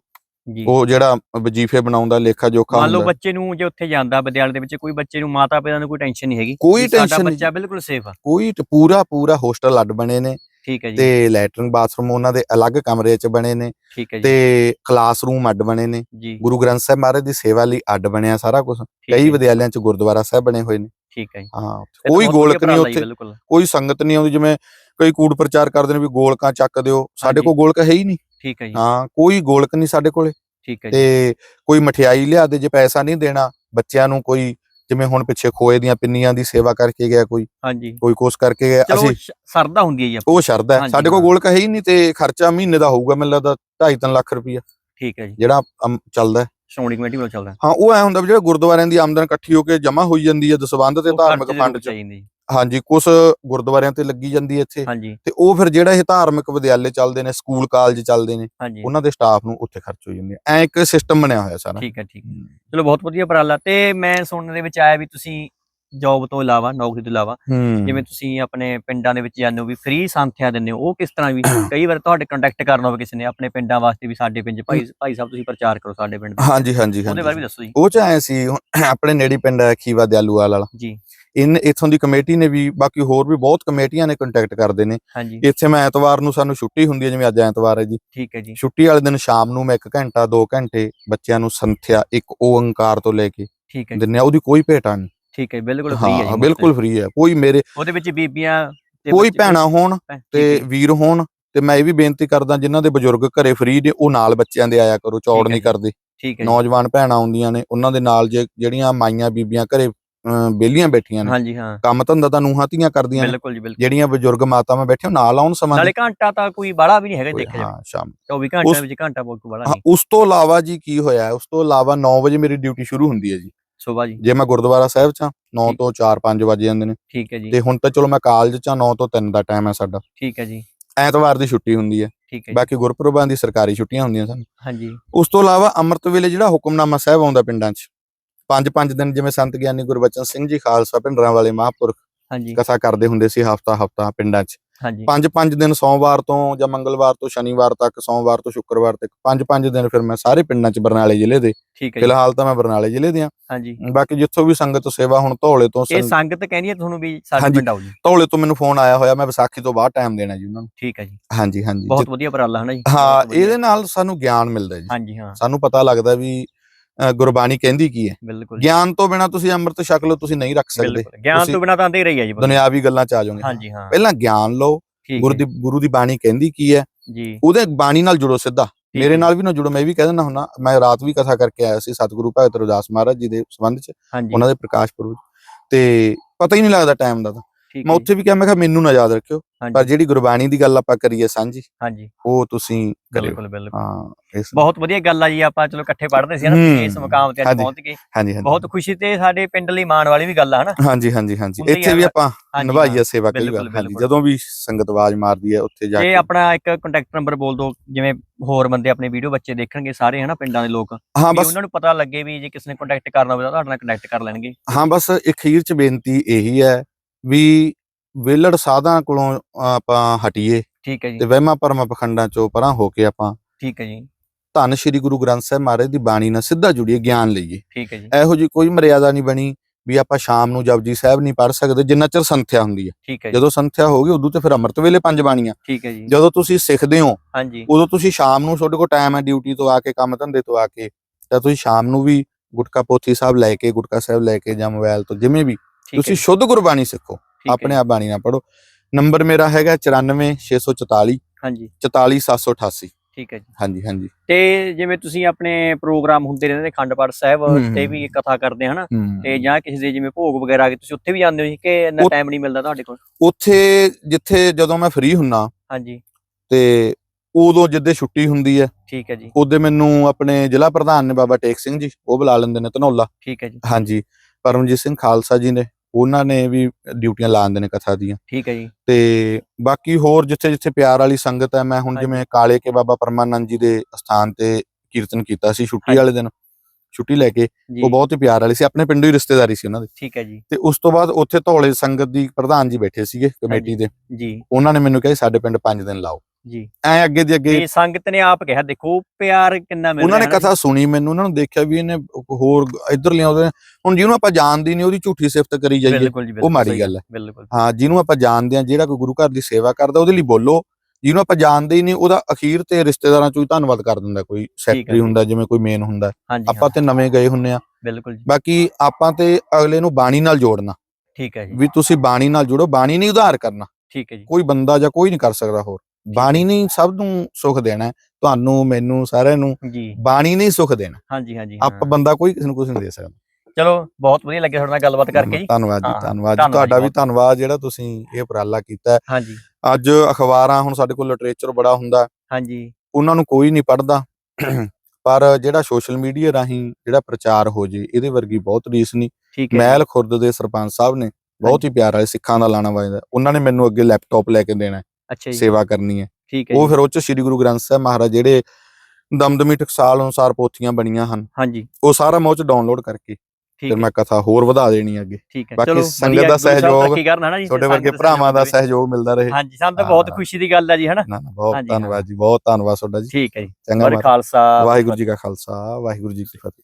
ਜੀ। ਉਹ ਜਿਹੜਾ ਵਜੀਫੇ ਬਣਾਉਂਦਾ ਲੇਖਾ ਜੋਖਾ ਮੰਨ ਲਓ ਬੱਚੇ ਨੂੰ ਜੇ ਉੱਥੇ ਜਾਂਦਾ ਵਿਦਿਆਲय ਦੇ ਵਿੱਚ ਕੋਈ ਬੱਚੇ ਨੂੰ ਮਾਤਾ ਪਿਤਾ ਨੂੰ ਕੋਈ ਟੈਨਸ਼ਨ ਨਹੀਂ ਹੈਗੀ। ਕੋਈ ਵੀ ਸਾਡਾ। ਬੱਚਾ ਬਿਲਕੁਲ ਸੇਫ ਆ। ਕੋਈ ਪੂਰਾ ਪੂਰਾ ਹੋਸਟਲ ਅੱਡ ਬਣੇ ਨੇ ਠੀਕ ਹੈ ਜੀ। ਤੇ ਲੈਟਰਨ ਬਾਥਰੂਮ ਉਹਨਾਂ ਦੇ ਅਲੱਗ ਕਮਰੇ 'ਚ ਬਣੇ ਨੇ ਠੀਕ ਹੈ ਜੀ। ਤੇ ਕਲਾਸਰੂਮ ਅੱਡ ਬਣੇ ਨੇ। ਗੁਰੂ ਗ੍ਰੰਥ ਸਾਹਿਬ ਮਹਾਰਾਜ ਦੀ ਸੇਵਾ ਲਈ ਅੱਡ ਬਣਿਆ ਸਾਰਾ ਕੁਝ ਕਈ ਵਿਦਿਆਲਿਆਂ 'ਚ ਗੁਰਦੁਆਰਾ ਸਾਹਿਬ ਬਣੇ ਹੋਏ ਨੇ। ਠੀਕ ਹੈ ਜੀ। ਹਾਂ ਕੋਈ ਗੋਲਕ ਨਹੀਂ ਉੱਥੇ ਕੋਈ ਸੰਗਤ ਨਹੀਂ ਆਉਂਦੀ ਜਿਵੇਂ ਕਈ ਕੂੜ ਪ੍ਰਚਾਰ ਕਰਦੇ ਨੇ ਵੀ ਗੋਲਕਾਂ ਚੱਕ ਦਿਓ ਸਾਡੇ। ਕੋਲ ਗੋਲਕ ਹੈ ਹੀ ਨਹੀਂ। ਠੀਕ ਹੈ ਜੀ। ਹਾਂ ਕੋਈ ਗੋਲਕ ਨਹੀਂ ਸਾਡੇ ਕੋਲੇ। ਠੀਕ ਹੈ ਜੀ। ਤੇ ਕੋਈ ਮਠਿਆਈ ਲਿਆ ਦੇ ਜੇ ਪੈਸਾ ਨਹੀਂ ਦੇਣਾ ਬੱਚਿਆਂ ਨੂੰ ਕੋਈ ਜਿਵੇਂ ਹੁਣ ਪਿੱਛੇ ਖੋਏ ਦੀਆਂ ਪਿੰਨੀਆਂ ਦੀ ਸੇਵਾ ਕਰਕੇ ਗਿਆ ਕੋਈ ਹਾਂਜੀ। ਕੋਈ ਕੁਛ ਕਰਕੇ ਗਿਆ ਅਸੀਂ ਸਰਦਾ ਹੁੰਦੀ ਹੈ ਜੀ। ਉਹ ਸ਼ਰਦਾ ਹੈ। ਸਾਡੇ ਕੋਲ। ਗੋਲਕ ਹੈ ਹੀ ਨਹੀਂ ਤੇ ਖਰਚਾ ਮਹੀਨੇ ਦਾ ਹੋਊਗਾ ਮੈਨੂੰ ਲੱਗਦਾ 2.5 ਲੱਖ ਰੁਪਈਆ। ਠੀਕ ਹੈ ਜੀ। ਜਿਹੜਾ ਚੱਲਦਾ ਹੈ। ਸ਼੍ਰੋਮਣੀ ਕਮੇਟੀ ਵੱਲੋਂ ਚੱਲਦਾ ਹਾਂ। ਉਹ ਐ ਹੁੰਦਾ ਵੀ ਜਿਹੜਾ ਗੁਰਦੁਆਰਿਆਂ ਦੀ ਆਮਦਨ ਇਕੱਠੀ ਹੋ ਕੇ ਜਮ੍ਹਾਂ ਹੋਈ ਜਾਂਦੀ ਹੈ ਦਸਵੰਧ ਤੇ ਧਾਰਮਿਕ ਫੰਡ 'ਚ। ਹਾਂਜੀ ਕੁਝ ਗੁਰਦੁਆਰਿਆਂ ਤੇ ਲੱਗੀ ਜਾਂਦੀ ਹੈ ਇੱਥੇ। ਹਾਂਜੀ। ਤੇ ਉਹ ਫਿਰ ਜਿਹੜਾ ਇਹ ਧਾਰਮਿਕ ਵਿਦਿਆਲੇ ਚੱਲਦੇ ਨੇ ਸਕੂਲ ਕਾਲਜ ਚੱਲਦੇ ਨੇ ਹਾਂਜੀ। ਉਹਨਾਂ ਦੇ ਸਟਾਫ ਨੂੰ ਉੱਥੇ ਖਰਚ ਹੋ ਜਾਂਦੇ ਐ ਇੱਕ ਸਿਸਟਮ ਬਣਿਆ ਹੋਇਆ ਸਾਰਾ। ਠੀਕ ਹੈ ਠੀਕ ਚਲੋ ਬਹੁਤ ਵਧੀਆ ਉਪਰਾਲਾ। ਤੇ ਮੈਂ ਸੁਣਨ ਦੇ ਵਿੱਚ ਆਇਆ ਵੀ ਤੁਸੀਂ ਜੌਬ ਤੋਂ ਇਲਾਵਾ ਨੌਕਰੀ ਤੋਂ ਇਲਾਵਾ ਜਿਵੇਂ ਤੁਸੀਂ ਆਪਣੇ ਪਿੰਡਾਂ ਦੇ ਵਿੱਚ ਜਾਂਦੇ ਹੋ ਵੀ ਫ੍ਰੀ ਸੰਥਿਆ ਦਿੰਦੇ ਹੋ ਉਹ ਕਿਸ ਤਰ੍ਹਾਂ ਵੀ ਕਈ ਵਾਰ ਤੁਹਾਡੇ ਕੰਟੈਕਟ ਕਰਨਾ ਹੋਵੇ ਕਿਸੇ ਨੇ ਆਪਣੇ ਪਿੰਡਾਂ ਵਾਸਤੇ ਵੀ ਸਾਡੇ ਪਿੰਡ ਭਾਈ ਭਾਈ ਸਾਹਿਬ ਤੁਸੀਂ ਪ੍ਰਚਾਰ ਕਰੋ ਸਾਡੇ ਪਿੰਡ ਹਾਂਜੀ ਹਾਂਜੀ ਉਹਦੇ ਬਾਰੇ ਵੀ ਦੱਸੋ ਜੀ। ਉਹ ਚ ਆਏ ਸੀ ਆਪਣੇ ਨੇੜੇ ਪਿੰਡ ਖੀਵਾ ਦਿਆਲੂਵਾਲ ਵਾਲਾ। ਜੀ। ਇਨ ਇਥੋਂ ਦੀ ਕਮੇਟੀ ਨੇ ਵੀ ਬਾਕੀ ਹੋਰ ਵੀ ਬਹੁਤ ਕਮੇਟੀਆਂ ਨੇ ਕੰਟੈਕਟ ਕਰਦੇ ਨੇ। ਇੱਥੇ ਮੈਂ ਐਤਵਾਰ ਨੂੰ ਸਾਨੂੰ ਛੁੱਟੀ ਹੁੰਦੀ ਹੈ ਜਿਵੇਂ ਅੱਜ ਐਤਵਾਰ ਹੈ ਜੀ। ਠੀਕ ਹੈ ਜੀ। ਛੁੱਟੀ ਵਾਲੇ ਦਿਨ ਸ਼ਾਮ ਨੂੰ ਮੈਂ 1 ਘੰਟਾ 2 ਘੰਟੇ ਬੱਚਿਆਂ ਨੂੰ ਸੰਥਿਆ ਇੱਕ ਓੰਕਾਰ ਤੋਂ ਲੈ ਕੇ ਠੀਕ ਹੈ ਦਿੰਨੇ ਆ ਉਹਦੀ ਕੋਈ ਭੇਟਾ ਨਹੀਂ। ਠੀਕ ਹੈ ਬਿਲਕੁਲ ਫ੍ਰੀ ਹੈ ਹਾਂ। ਬਿਲਕੁਲ ਫ੍ਰੀ ਹੈ। ਕੋਈ ਮੇਰੇ ਉਹਦੇ ਵਿੱਚ ਬੀਬੀਆਂ ਕੋਈ ਭੈਣਾ ਹੋਣ ਤੇ ਵੀਰ ਹੋਣ ਤੇ ਮੈਂ ਇਹ ਵੀ ਬੇਨਤੀ ਕਰਦਾ ਜਿਨ੍ਹਾਂ ਦੇ ਬਜ਼ੁਰਗ ਘਰੇ ਫ੍ਰੀ ਨੇ ਉਹ ਨਾਲ ਬੱਚਿਆਂ ਦੇ ਆਇਆ ਕਰੋ ਚੌੜ ਨਹੀਂ। ਕਰਦੇ। ਠੀਕ ਹੈ ਨੌਜਵਾਨ ਭੈਣਾਂ ਆਉਂਦੀਆਂ ਨੇ ਉਹਨਾਂ ਦੇ ਨਾਲ ਜੇ ਜਿਹੜੀਆਂ ਮਾਈਆਂ ਬੀਬੀਆਂ ਘਰੇ ਵਿਹਲੀਆਂ ਬੈਠੀਆਂ ਨੇ ਹਾਂਜੀ ਹਾਂ। ਕੰਮ ਧੰਦਾ ਤਾਂ ਨੂੰਹਾਂ ਧੀਆਂ ਕਰਦੀਆਂ ਨੇ। ਬਿਲਕੁਲ ਜੀ ਬਿਲਕੁਲ। ਜਿਹੜੀਆਂ ਬਜ਼ੁਰਗ ਮਾਤਾਵਾਂ ਬੈਠੀਆਂ ਉਹ ਨਾਲ ਆਉਣ ਸਮਾਂ ਨਾਲੇ ਘੰਟਾ ਤਾਂ ਕੋਈ ਬਾੜਾ ਵੀ ਨਹੀਂ ਹੈਗਾ ਦੇਖਿਆ ਹਾਂ ਸ਼ਾਮ 24 ਘੰਟਿਆਂ ਉਸ- ਵਿੱਚ ਘੰਟਾ ਬਹੁਤ ਬਾੜਾ ਨਹੀਂ। ਉਸ ਤੋਂ ਇਲਾਵਾ ਜੀ ਕੀ ਹੋਇਆ? ਉਸ ਤੋਂ ਇਲਾਵਾ 9 ਵਜੇ ਮੇਰੀ ਡਿਊਟੀ ਸ਼ੁਰੂ ਹੁੰਦੀ ਹੈ ਜੀ। ਸੁਬਾਹ ਜੀ। ਜੇ ਮੈਂ ਗੁਰਦੁਆਰਾ ਸਾਹਿਬ 'ਚ 9 ਠੀਕ। ਤੋਂ 4-5 ਵਜੇ ਜਾਂਦੇ ਨੇ। ਠੀਕ ਹੈ ਜੀ। ਤੇ ਹੁਣ ਤਾਂ ਚਲੋ ਮੈਂ ਕਾਲਜ 'ਚ 9 ਤੋਂ 3 ਦਾ ਟਾਈਮ ਹੈ ਸਾਡਾ। ਠੀਕ ਹੈ ਜੀ। ਐਤਵਾਰ ਦੀ ਛੁੱਟੀ ਹੁੰਦੀ ਹੈ। ਠੀਕ ਹੈ ਬਾਕੀ ਗੁਰਪੁਰਬਾਂ ਦੀ ਸਰਕਾਰੀ ਛੁੱਟੀਆਂ ਹੁੰਦੀਆਂ ਸਨ। ਹਾਂਜੀ। ਉਸ ਤੋਂ ਇਲਾਵਾ ਅੰਮ੍ਰਿਤ ਵੇਲੇ ਜਿਹੜਾ ਹੁਕਮਨਾਮਾ ਸਾਹਿਬ ਆਉਂਦਾ ਪਿੰਡਾਂ 'ਚ ਪੰਜ ਪੰਜ ਦਿਨ ਜਿਵੇਂ ਸੰਤ ਗਿਆਨੀ ਗੁਰਬਚਨ ਸਿੰਘ ਜੀ ਖਾਲਸਾ ਪਿੰਡਰਾਂ ਵਾਲੇ ਮਹਾਂਪੁਰਖ ਹਾਂਜੀ। ਕਥਾ ਕਰਦੇ ਹੁੰਦੇ ਸੀ ਹਫਤਾ ਹਫਤਾ ਪਿੰਡਾਂ 'ਚ। ਪੰਜ ਪੰਜ ਦਿਨ ਸੋਮਵਾਰ ਤੋਂ ਜਾਂ ਮੰਗਲਵਾਰ ਤੋਂ ਸ਼ਨੀਵਾਰ ਤੱਕ ਸੋਮਵਾਰ ਤੋਂ ਸ਼ੁੱਕਰਵਾਰ ਤੱਕ ਪੰਜ ਪੰਜ ਦਿਨ ਫਿਰ ਮੈਂ ਸਾਰੇ ਪਿੰਡਾਂ 'ਚ ਬਰਨਾਲੇ ਜ਼ਿਲ੍ਹੇ ਦੇ। ਫਿਲਹਾਲ ਤਾਂ ਮੈਂ ਬਰਨਾਲੇ ਜ਼ਿਲ੍ਹੇ ਦੇ ਆ। ਹਾਂਜੀ। ਬਾਕੀ ਜਿੱਥੋਂ ਵੀ ਸੰਗਤ ਸੇਵਾ ਹੁਣ ਧੌਲੇ ਤੋਂ ਇਹ ਸੰਗ- ਸੰਗਤ ਕਹਿੰਦੀ ਹੈ ਤੁਹਾਨੂੰ ਵੀ ਸਾਡੇ। ਪਿੰਡ ਆਓ ਜੀ। ਧੌਲੇ ਤੋਂ ਮੈਨੂੰ ਫੋਨ ਆਇਆ ਹੋਇਆ ਮੈਂ ਵਿਸਾਖੀ ਤੋਂ ਬਾਅਦ ਟਾਈਮ ਦੇਣਾ ਜੀ ਉਹਨਾਂ ਨੂੰ। ਠੀਕ ਹੈ ਜੀ। ਹਾਂਜੀ ਹਾਂਜੀ। ਬਹੁਤ ਵਧੀਆ ਉਪਰਾਲਾ ਹੈ ਨਾ ਜੀ? ਹਾਂ। ਇਹਦੇ ਨਾਲ ਸਾਨੂੰ ਗਿਆਨ ਮਿਲਦਾ ਜੀ। ਹਾਂਜੀ ਹਾਂ। ਸਾਨੂੰ ਪਤਾ ਲੱਗਦਾ ਵੀ ਗੁਰਬਾਣੀ ਕਹਿੰਦੀ ਕੀ ਹੈ? ਬਿਲਕੁਲ ਗਿਆਨ ਤੋਂ ਬਿਨਾ ਤੁਸੀਂ ਅੰਮ੍ਰਿਤ ਛਕ ਲਓ ਤੁਸੀਂ ਨਹੀਂ ਰੱਖ ਸਕਦੇ। ਗਿਆਨ ਤੋਂ ਬਿਨਾਂ ਤਾਂ ਅੰਧੇਰਾ ਹੀ ਹੈ ਜੀ। ਦੁਨਿਆਵੀ ਗੱਲਾਂ ਚ ਆ ਜਾਓਗੇ। ਹਾਂਜੀ ਹਾਂ। ਪਹਿਲਾਂ ਗਿਆਨ ਲਓ ਗੁਰੂ ਦੀ ਗੁਰੂ ਦੀ ਬਾਣੀ ਕਹਿੰਦੀ ਕੀ ਹੈ? ਜੀ। ਉਹਦੇ ਬਾਣੀ ਨਾਲ ਜੁੜੋ ਸਿੱਧਾ। ਮੇਰੇ ਨਾਲ ਵੀ ਨਾ ਜੁੜੋ ਮੈਂ ਵੀ ਕਹਿ ਦਿੰਦਾ ਹੁੰਨਾ ਮੈਂ ਰਾਤ ਵੀ ਕਥਾ ਕਰਕੇ ਆਇਆ ਸੀ ਸਤਿਗੁਰੂ ਭਗਤ ਰਵਿਦਾਸ ਮਹਾਰਾਜ ਜੀ ਦੇ ਸੰਬੰਧ ਚ ਉਹਨਾਂ ਦੇ ਪ੍ਰਕਾਸ਼ ਪੁਰਬ। ਤੇ ਪਤਾ ਹੀ ਨਹੀਂ ਲੱਗਦਾ ਟਾਈਮ ਦਾ ਤਾਂ। ਮੈਂ ਉੱਥੇ ਵੀ ਕਿਹਾ ਮੈਂ ਕਿਹਾ ਮੈਨੂੰ ਨਾ ਯਾਦ ਰੱਖਿਓ। ਪਰ ਜਿਹੜੀ ਗੁਰਬਾਣੀ ਦੀ ਗੱਲ ਆਪਾਂ ਕਰੀਏ ਸਾਂਝੀ ਹਾਂਜੀ। ਉਹ ਤੁਸੀਂ ਬਿਲਕੁਲ ਬਿਲਕੁਲ। ਹਾਂ ਇਸ ਬਹੁਤ ਵਧੀਆ ਗੱਲ ਆ ਜੀ ਆਪਾਂ ਚਲੋ ਇਕੱਠੇ ਪੜ੍ਹਦੇ ਸੀ ਨਾ ਇਸ ਮੁਕਾਮ ਤੇ ਅੱਜ ਪਹੁੰਚ ਗਏ। ਹਾਂਜੀ ਹਾਂਜੀ। ਬਹੁਤ ਖੁਸ਼ੀ ਤੇ ਸਾਡੇ ਪਿੰਡ ਲਈ ਮਾਣ ਵਾਲੀ ਵੀ ਗੱਲ ਆ ਹਨਾ? ਹਾਂਜੀ ਹਾਂਜੀ ਹਾਂਜੀ। ਇੱਥੇ ਵੀ ਆਪਾਂ ਹਾਂਜੀ, ਨਿਭਾਈਏ ਸੇਵਾ ਕਈ ਵਾਰ। ਹਾਂਜੀ। ਜਦੋਂ ਵੀ ਸੰਗਤ ਆਵਾਜ਼ ਮਾਰਦੀ ਹੈ ਉੱਥੇ ਜਾ ਕੇ। ਆਪਣਾ ਇੱਕ ਕੰਟੈਕਟ ਨੰਬਰ ਬੋਲ ਦਿਓ ਜਿਵੇਂ ਹੋਰ ਬੰਦੇ ਆਪਣੇ ਵੀਡੀਓ ਬੱਚੇ ਦੇਖਣਗੇ ਸਾਰੇ ਹਨਾ ਪਿੰਡਾਂ ਦੇ ਲੋਕ। ਹਾਂ ਬਸ। ਉਹਨਾਂ ਨੂੰ ਪਤਾ ਲੱਗੇ ਵੀ ਜੇ ਕਿਸੇ ਨੇ ਕੰਟੈਕਟ ਕਰਨਾ ਹੋਵੇ ਤਾਂ ਤੁਹਾਡੇ ਨਾਲ ਕੰਟੈਕਟ ਕਰ ਲੈਣਗੇ। ਹਾਂ ਬਸ ਅਖੀਰ ਚ ਬੇਨਤੀ ਇਹੀ ਹੈ ਵੀ ਵਿਲੜ ਸਾਧਾਂ ਕੋਲੋਂ ਆਪਾਂ ਹਟੀਏ ਠੀਕ ਹੈ ਜੀ। ਤੇ ਵਹਿਮਾਂ ਭਰਮਾਂ ਪਖੰਡਾਂ ਚੋਂ ਪਰਾਂ ਹੋ ਕੇ ਆਪਾਂ ਠੀਕ ਹੈ ਜੀ। ਧੰਨ ਸ਼੍ਰੀ ਗੁਰੂ ਗ੍ਰੰਥ ਸਾਹਿਬ ਮਹਾਰਾਜ ਦੀ ਬਾਣੀ ਨਾਲ ਸਿੱਧਾ ਜੁੜੀਏ ਗਿਆਨ ਲਈਏ। ਠੀਕ ਹੈ ਜੀ। ਇਹੋ ਜੀ ਕੋਈ ਮਰਿਆਦਾ ਨਹੀਂ ਬਣੀ ਵੀ ਆਪਾਂ ਸ਼ਾਮ ਨੂੰ ਜਪਜੀ ਸਾਹਿਬ ਨਹੀਂ ਪੜ੍ਹ ਸਕਦੇ ਜਿੰਨਾ ਚਿਰ ਸੰਥਿਆ ਹੁੰਦੀ ਹੈ। ਹੈ ਜਦੋਂ ਸੰਥਿਆ ਹੋਗੀ ਉਦੋਂ ਤੇ ਫਿਰ ਅੰਮ੍ਰਿਤ ਵੇਲੇ ਪੰਜ ਬਾਣੀਆਂ। ਠੀਕ ਹੈ ਜੀ। ਜਦੋਂ ਤੁਸੀਂ ਸਿੱਖਦੇ ਹੋ ਹਾਂਜੀ। ਉਦੋਂ ਤੁਸੀਂ ਸ਼ਾਮ ਨੂੰ ਤੁਹਾਡੇ ਕੋਲ ਟਾਈਮ ਹੈ ਡਿਊਟੀ ਤੋਂ ਆ ਕੇ ਕੰਮ ਧੰਦੇ ਤੋਂ ਆ ਕੇ ਤਾਂ ਤੁਸੀਂ ਸ਼ਾਮ ਨੂੰ ਵੀ ਗੁਟਕਾ ਪੋਥੀ ਸਾਹਿਬ ਲੈ ਕੇ ਗੁਟਕਾ ਸਾਹਿਬ ਲੈ ਕੇ ਜਾਂ ਮੋਬਾਈਲ ਤੋਂ ਜਿਵੇਂ ਵੀ ਹੈ ਤੁਸੀਂ ਸ਼ੁੱਧ ਗੁਰਬਾਣੀ ਸਿੱਖੋ। ਹੈ ਆਪਣੇ ਆਪ ਬਾਣੀ ਨਾ ਪੜੋ ਨੰਬਰ ਮੇਰਾ ਹੈਗਾ 94644 ਹਾਂਜੀ। 44788 ਠੀਕ ਹੈ ਜੀ। ਹਾਂਜੀ ਹਾਂਜੀ। ਤੇ ਜਿਵੇਂ ਤੁਸੀਂ ਆਪਣੇ ਪ੍ਰੋਗਰਾਮ ਹੁੰਦੇ ਰਹਿੰਦੇ ਨੇ ਖੰਡ ਪਾਠ ਸਾਹਿਬ ਤੇ। ਵੀ ਕਥਾ ਕਰਦੇ ਹਨਾ। ਤੇ ਜਾਂ ਕਿਸੇ ਦੇ ਜਿਵੇਂ ਭੋਗ ਵਗੈਰਾ ਗਏ ਤੁਸੀਂ ਉੱਥੇ ਵੀ ਜਾਂਦੇ ਹੋ ਜੀ ਕਿ ਇੰਨਾ ਟਾਈਮ ਨਹੀਂ ਮਿਲਦਾ ਤੁਹਾਡੇ ਕੋਲ? ਉੱਥੇ ਜਿੱਥੇ ਜਦੋਂ ਮੈਂ ਫ੍ਰੀ ਹੁੰਨਾ ਹਾਂਜੀ। ਤੇ ਉਦੋਂ ਜਿੱਦੇ ਛੁੱਟੀ ਹੁੰਦੀ ਹੈ ਠੀਕ ਹੈ ਜੀ। ਉਹਦੇ ਮੈਨੂੰ ਆਪਣੇ ਜ਼ਿਲ੍ਹਾ ਪ੍ਰਧਾਨ ਨੇ ਬਾਬਾ ਟੇਕ ਸਿੰਘ ਜੀ ਉਹ ਬੁਲਾ ਲੈਂਦੇ ਨੇ ਧਨੌਲਾ। ਠੀਕ ਹੈ ਜੀ। ਹਾਂਜੀ ਪਰਮਜੀਤ ਸਿੰਘ ਖਾਲਸਾ ਜੀ ਨੇ। ਉਹਨਾਂ ਨੇ ਵੀ ਡਿਊਟੀਆਂ ਲਾਉਂਦੇ ਨੇ ਕਥਾ ਦੀਆਂ। ਠੀਕ ਹੈ ਜੀ। ਤੇ ਬਾਕੀ ਹੋਰ ਜਿੱਥੇ ਜਿੱਥੇ ਪਿਆਰ ਵਾਲੀ ਸੰਗਤ ਹੈ ਮੈਂ ਹੁਣ। ਜਿਵੇਂ ਕਾਲੇ ਕੇ ਬਾਬਾ ਪਰਮਾਨੰਦ ਜੀ ਦੇ ਸਥਾਨ ਤੇ ਕੀਰਤਨ ਕੀਤਾ ਸੀ ਛੁੱਟੀ। ਵਾਲੇ ਦਿਨ ਛੁੱਟੀ ਲੈ ਕੇ ਉਹ ਬਹੁਤ ਹੀ ਪਿਆਰ ਵਾਲੀ ਸੀ। ਆਪਣੇ ਪਿੰਡੋਂ ਹੀ ਰਿਸ਼ਤੇਦਾਰੀ ਸੀ ਉਹਨਾਂ ਦੀ। ਠੀਕ ਹੈ ਜੀ। ਤੇ ਉਸ ਤੋਂ ਬਾਅਦ ਉੱਥੇ ਧੌਲੇ ਸੰਗਤ ਦੀ ਪ੍ਰਧਾਨ ਜੀ ਬੈਠੇ ਸੀਗੇ ਕਮੇਟੀ ਦੇ। ਜੀ। ਉਹਨਾਂ ਨੇ ਮੈਨੂੰ ਕਿਹਾ ਸਾਡੇ ਪਿੰਡ 5 ਦਿਨ ਲਾਓ। ਜੀ। ਐ ਅੱਗੇ ਦੀ ਅੱਗੇ ਤੇ ਸੰਗਤ ਨੇ ਆਪ ਕਿਹਾ ਦੇਖੋ ਪਿਆਰ ਕਿੰਨਾ ਮਿਲ ਉਹਨਾਂ ਨੇ ਕਥਾ ਸੁਣੀ ਮੈਨੂੰ ਉਹਨਾਂ ਨੂੰ ਦੇਖਿਆ ਵੀ ਇਹਨੇ ਹੋਰ ਇੱਧਰ ਲਿਆਉਂਦੇ ਹੁਣ ਜਿਹਨੂੰ ਆਪਾਂ ਜਾਣਦੇ ਨਹੀਂ ਉਹਦੀ ਝੂਠੀ ਸਿਫਤ ਕਰੀ ਜਾਈਏ ਉਹ ਮਾੜੀ ਗੱਲ ਹੈ। ਹਾਂ ਜਿਹਨੂੰ ਆਪਾਂ ਜਾਣਦੇ ਆ ਜਿਹੜਾ ਕੋਈ ਗੁਰੂ ਘਰ ਦੀ ਸੇਵਾ ਕਰਦਾ ਉਹਦੇ ਲਈ ਬੋਲੋ। ਜਿਹਨੂੰ ਆਪਾਂ ਜਾਣਦੇ ਹੀ ਨਹੀਂ ਉਹਦਾ ਅਖੀਰ ਤੇ ਰਿਸ਼ਤੇਦਾਰਾਂ ਚੋਂ ਹੀ ਧੰਨਵਾਦ ਕਰ ਦਿੰਦਾ ਕੋਈ ਸੈਕਟਰੀ। ਹੁੰਦਾ ਜਿਵੇਂ ਕੋਈ ਮੇਨ ਹੁੰਦਾ। ਆਪਾਂ ਤੇ ਨਵੇਂ ਗਏ ਹੁੰਨੇ ਆ ਬਿਲਕੁਲ ਜੀ। ਬਾਕੀ ਆਪਾਂ ਤੇ ਅਗਲੇ ਨੂੰ ਬਾਣੀ ਨਾਲ ਜੋੜਨਾ। ਠੀਕ ਹੈ ਜੀ। ਵੀ ਤੁਸੀਂ ਬਾਣੀ ਨਾਲ ਜੁੜੋ ਬਾਣੀ ਨਹੀਂ ਉਧਾਰ ਕਰਨਾ। ਠੀਕ ਹੈ ਜੀ। ਕੋਈ ਬੰਦਾ ਜਾਂ ਕੋਈ ਨਹੀਂ ਕਰ ਸਕਦਾ ਹੋਰ। ਬਾਣੀ ਨਹੀਂ ਸਭ ਨੂੰ ਸੁੱਖ ਦੇਣਾ। ਤੁਹਾਨੂੰ ਮੈਨੂੰ ਸਾਰਿਆਂ ਨੂੰ ਜੀ। ਬਾਣੀ ਨਹੀਂ ਸੁੱਖ ਦੇਣਾ ਹਾਂਜੀ ਹਾਂਜੀ। ਆਪਾਂ ਬੰਦਾ ਕੋਈ ਕਿਸੇ ਨੂੰ ਕੁਝ ਨਹੀਂ ਦੇ ਸਕਦਾ। ਚਲੋ ਬਹੁਤ ਵਧੀਆ ਲੱਗਿਆ ਤੁਹਾਡੇ ਨਾਲ ਗੱਲਬਾਤ ਕਰਕੇ ਜੀ। ਧੰਨਵਾਦ ਜੀ ਧੰਨਵਾਦ ਤੁਹਾਡਾ ਵੀ। ਧੰਨਵਾਦ ਜਿਹੜਾ ਤੁਸੀਂ ਇਹ ਉਪਰਾਲਾ ਕੀਤਾ। ਹਾਂਜੀ। ਅੱਜ ਅਖਬਾਰਾਂ ਹੁਣ ਸਾਡੇ ਕੋਲ ਲਿਟਰੇਚਰ ਬੜਾ ਹੁੰਦਾ ਹਾਂਜੀ। ਉਹਨਾਂ ਨੂੰ ਕੋਈ ਨਹੀਂ ਪੜਦਾ ਪਰ ਜਿਹੜਾ ਸੋਸ਼ਲ ਮੀਡੀਆ ਰਾਹੀਂ ਜਿਹੜਾ ਪ੍ਰਚਾਰ ਹੋ ਜੇ ਇਹਦੇ ਵਰਗੀ ਬਹੁਤ ਰੀਸ ਨਹੀਂ। ਮਹਿਲ ਖੁਰਦ ਦੇ ਸਰਪੰਚ ਸਾਹਿਬ ਨੇ ਬਹੁਤ ਹੀ ਪਿਆਰ ਵਾਲੇ ਸਿੱਖਾਂ ਦਾ ਲਾਣਾ ਵਜਦਾ ਉਹਨਾਂ ਨੇ ਮੈਨੂੰ ਅੱਗੇ ਲੈਪਟਾਪ ਲੈ ਕੇ ਦੇਣਾ ਅੱਛਾ ਜੀ। ਸੇਵਾ ਕਰਨੀ ਹੈ। ਠੀਕ ਹੈ ਉਹ ਫਿਰ ਉਹ ਚ ਸ੍ਰੀ ਗੁਰੂ ਗ੍ਰੰਥ ਸਾਹਿਬ ਮਹਾਰਾਜ ਜਿਹੜੇ ਦਮਦਮੀ ਟਕਸਾਲ ਅਨੁਸਾਰ ਪੋਥੀਆਂ ਬਣੀਆਂ ਹਨ ਹਾਂਜੀ। ਉਹ ਸਾਰਾ ਮੈਂ ਉਹ ਚ ਡਾਊਨਲੋਡ ਕਰਕੇ ਫਿਰ ਮੈਂ ਕਥਾ ਹੋਰ ਵਧਾ ਦੇਣੀ ਅੱਗੇ। ਠੀਕ ਹੈ। ਬਾਕੀ ਸੰਗਤ ਦਾ ਸਹਿਯੋਗ, ਤੁਹਾਡੇ ਵਰਗੇ ਭਰਾਵਾਂ ਦਾ ਸਹਿਯੋਗ ਮਿਲਦਾ ਰਹੇ। ਹਾਂਜੀ ਸਾਨੂੰ ਤਾਂ ਬਹੁਤ। ਖੁਸ਼ੀ ਦੀ ਗੱਲ ਹੈ ਜੀ ਹਨਾ? ਬਹੁਤ। ਧੰਨਵਾਦ ਜੀ ਬਹੁਤ ਧੰਨਵਾਦ ਤੁਹਾਡਾ ਜੀ। ਠੀਕ ਹੈ ਜੀ। ਚੰਗਾ। ਖਾਲਸਾ ਵਾਹਿਗੁਰੂ ਜੀ ਕਾ ਖਾਲਸਾ ਵਾਹਿਗੁਰੂ ਜੀ ਕੀ ਫਤਿਹ।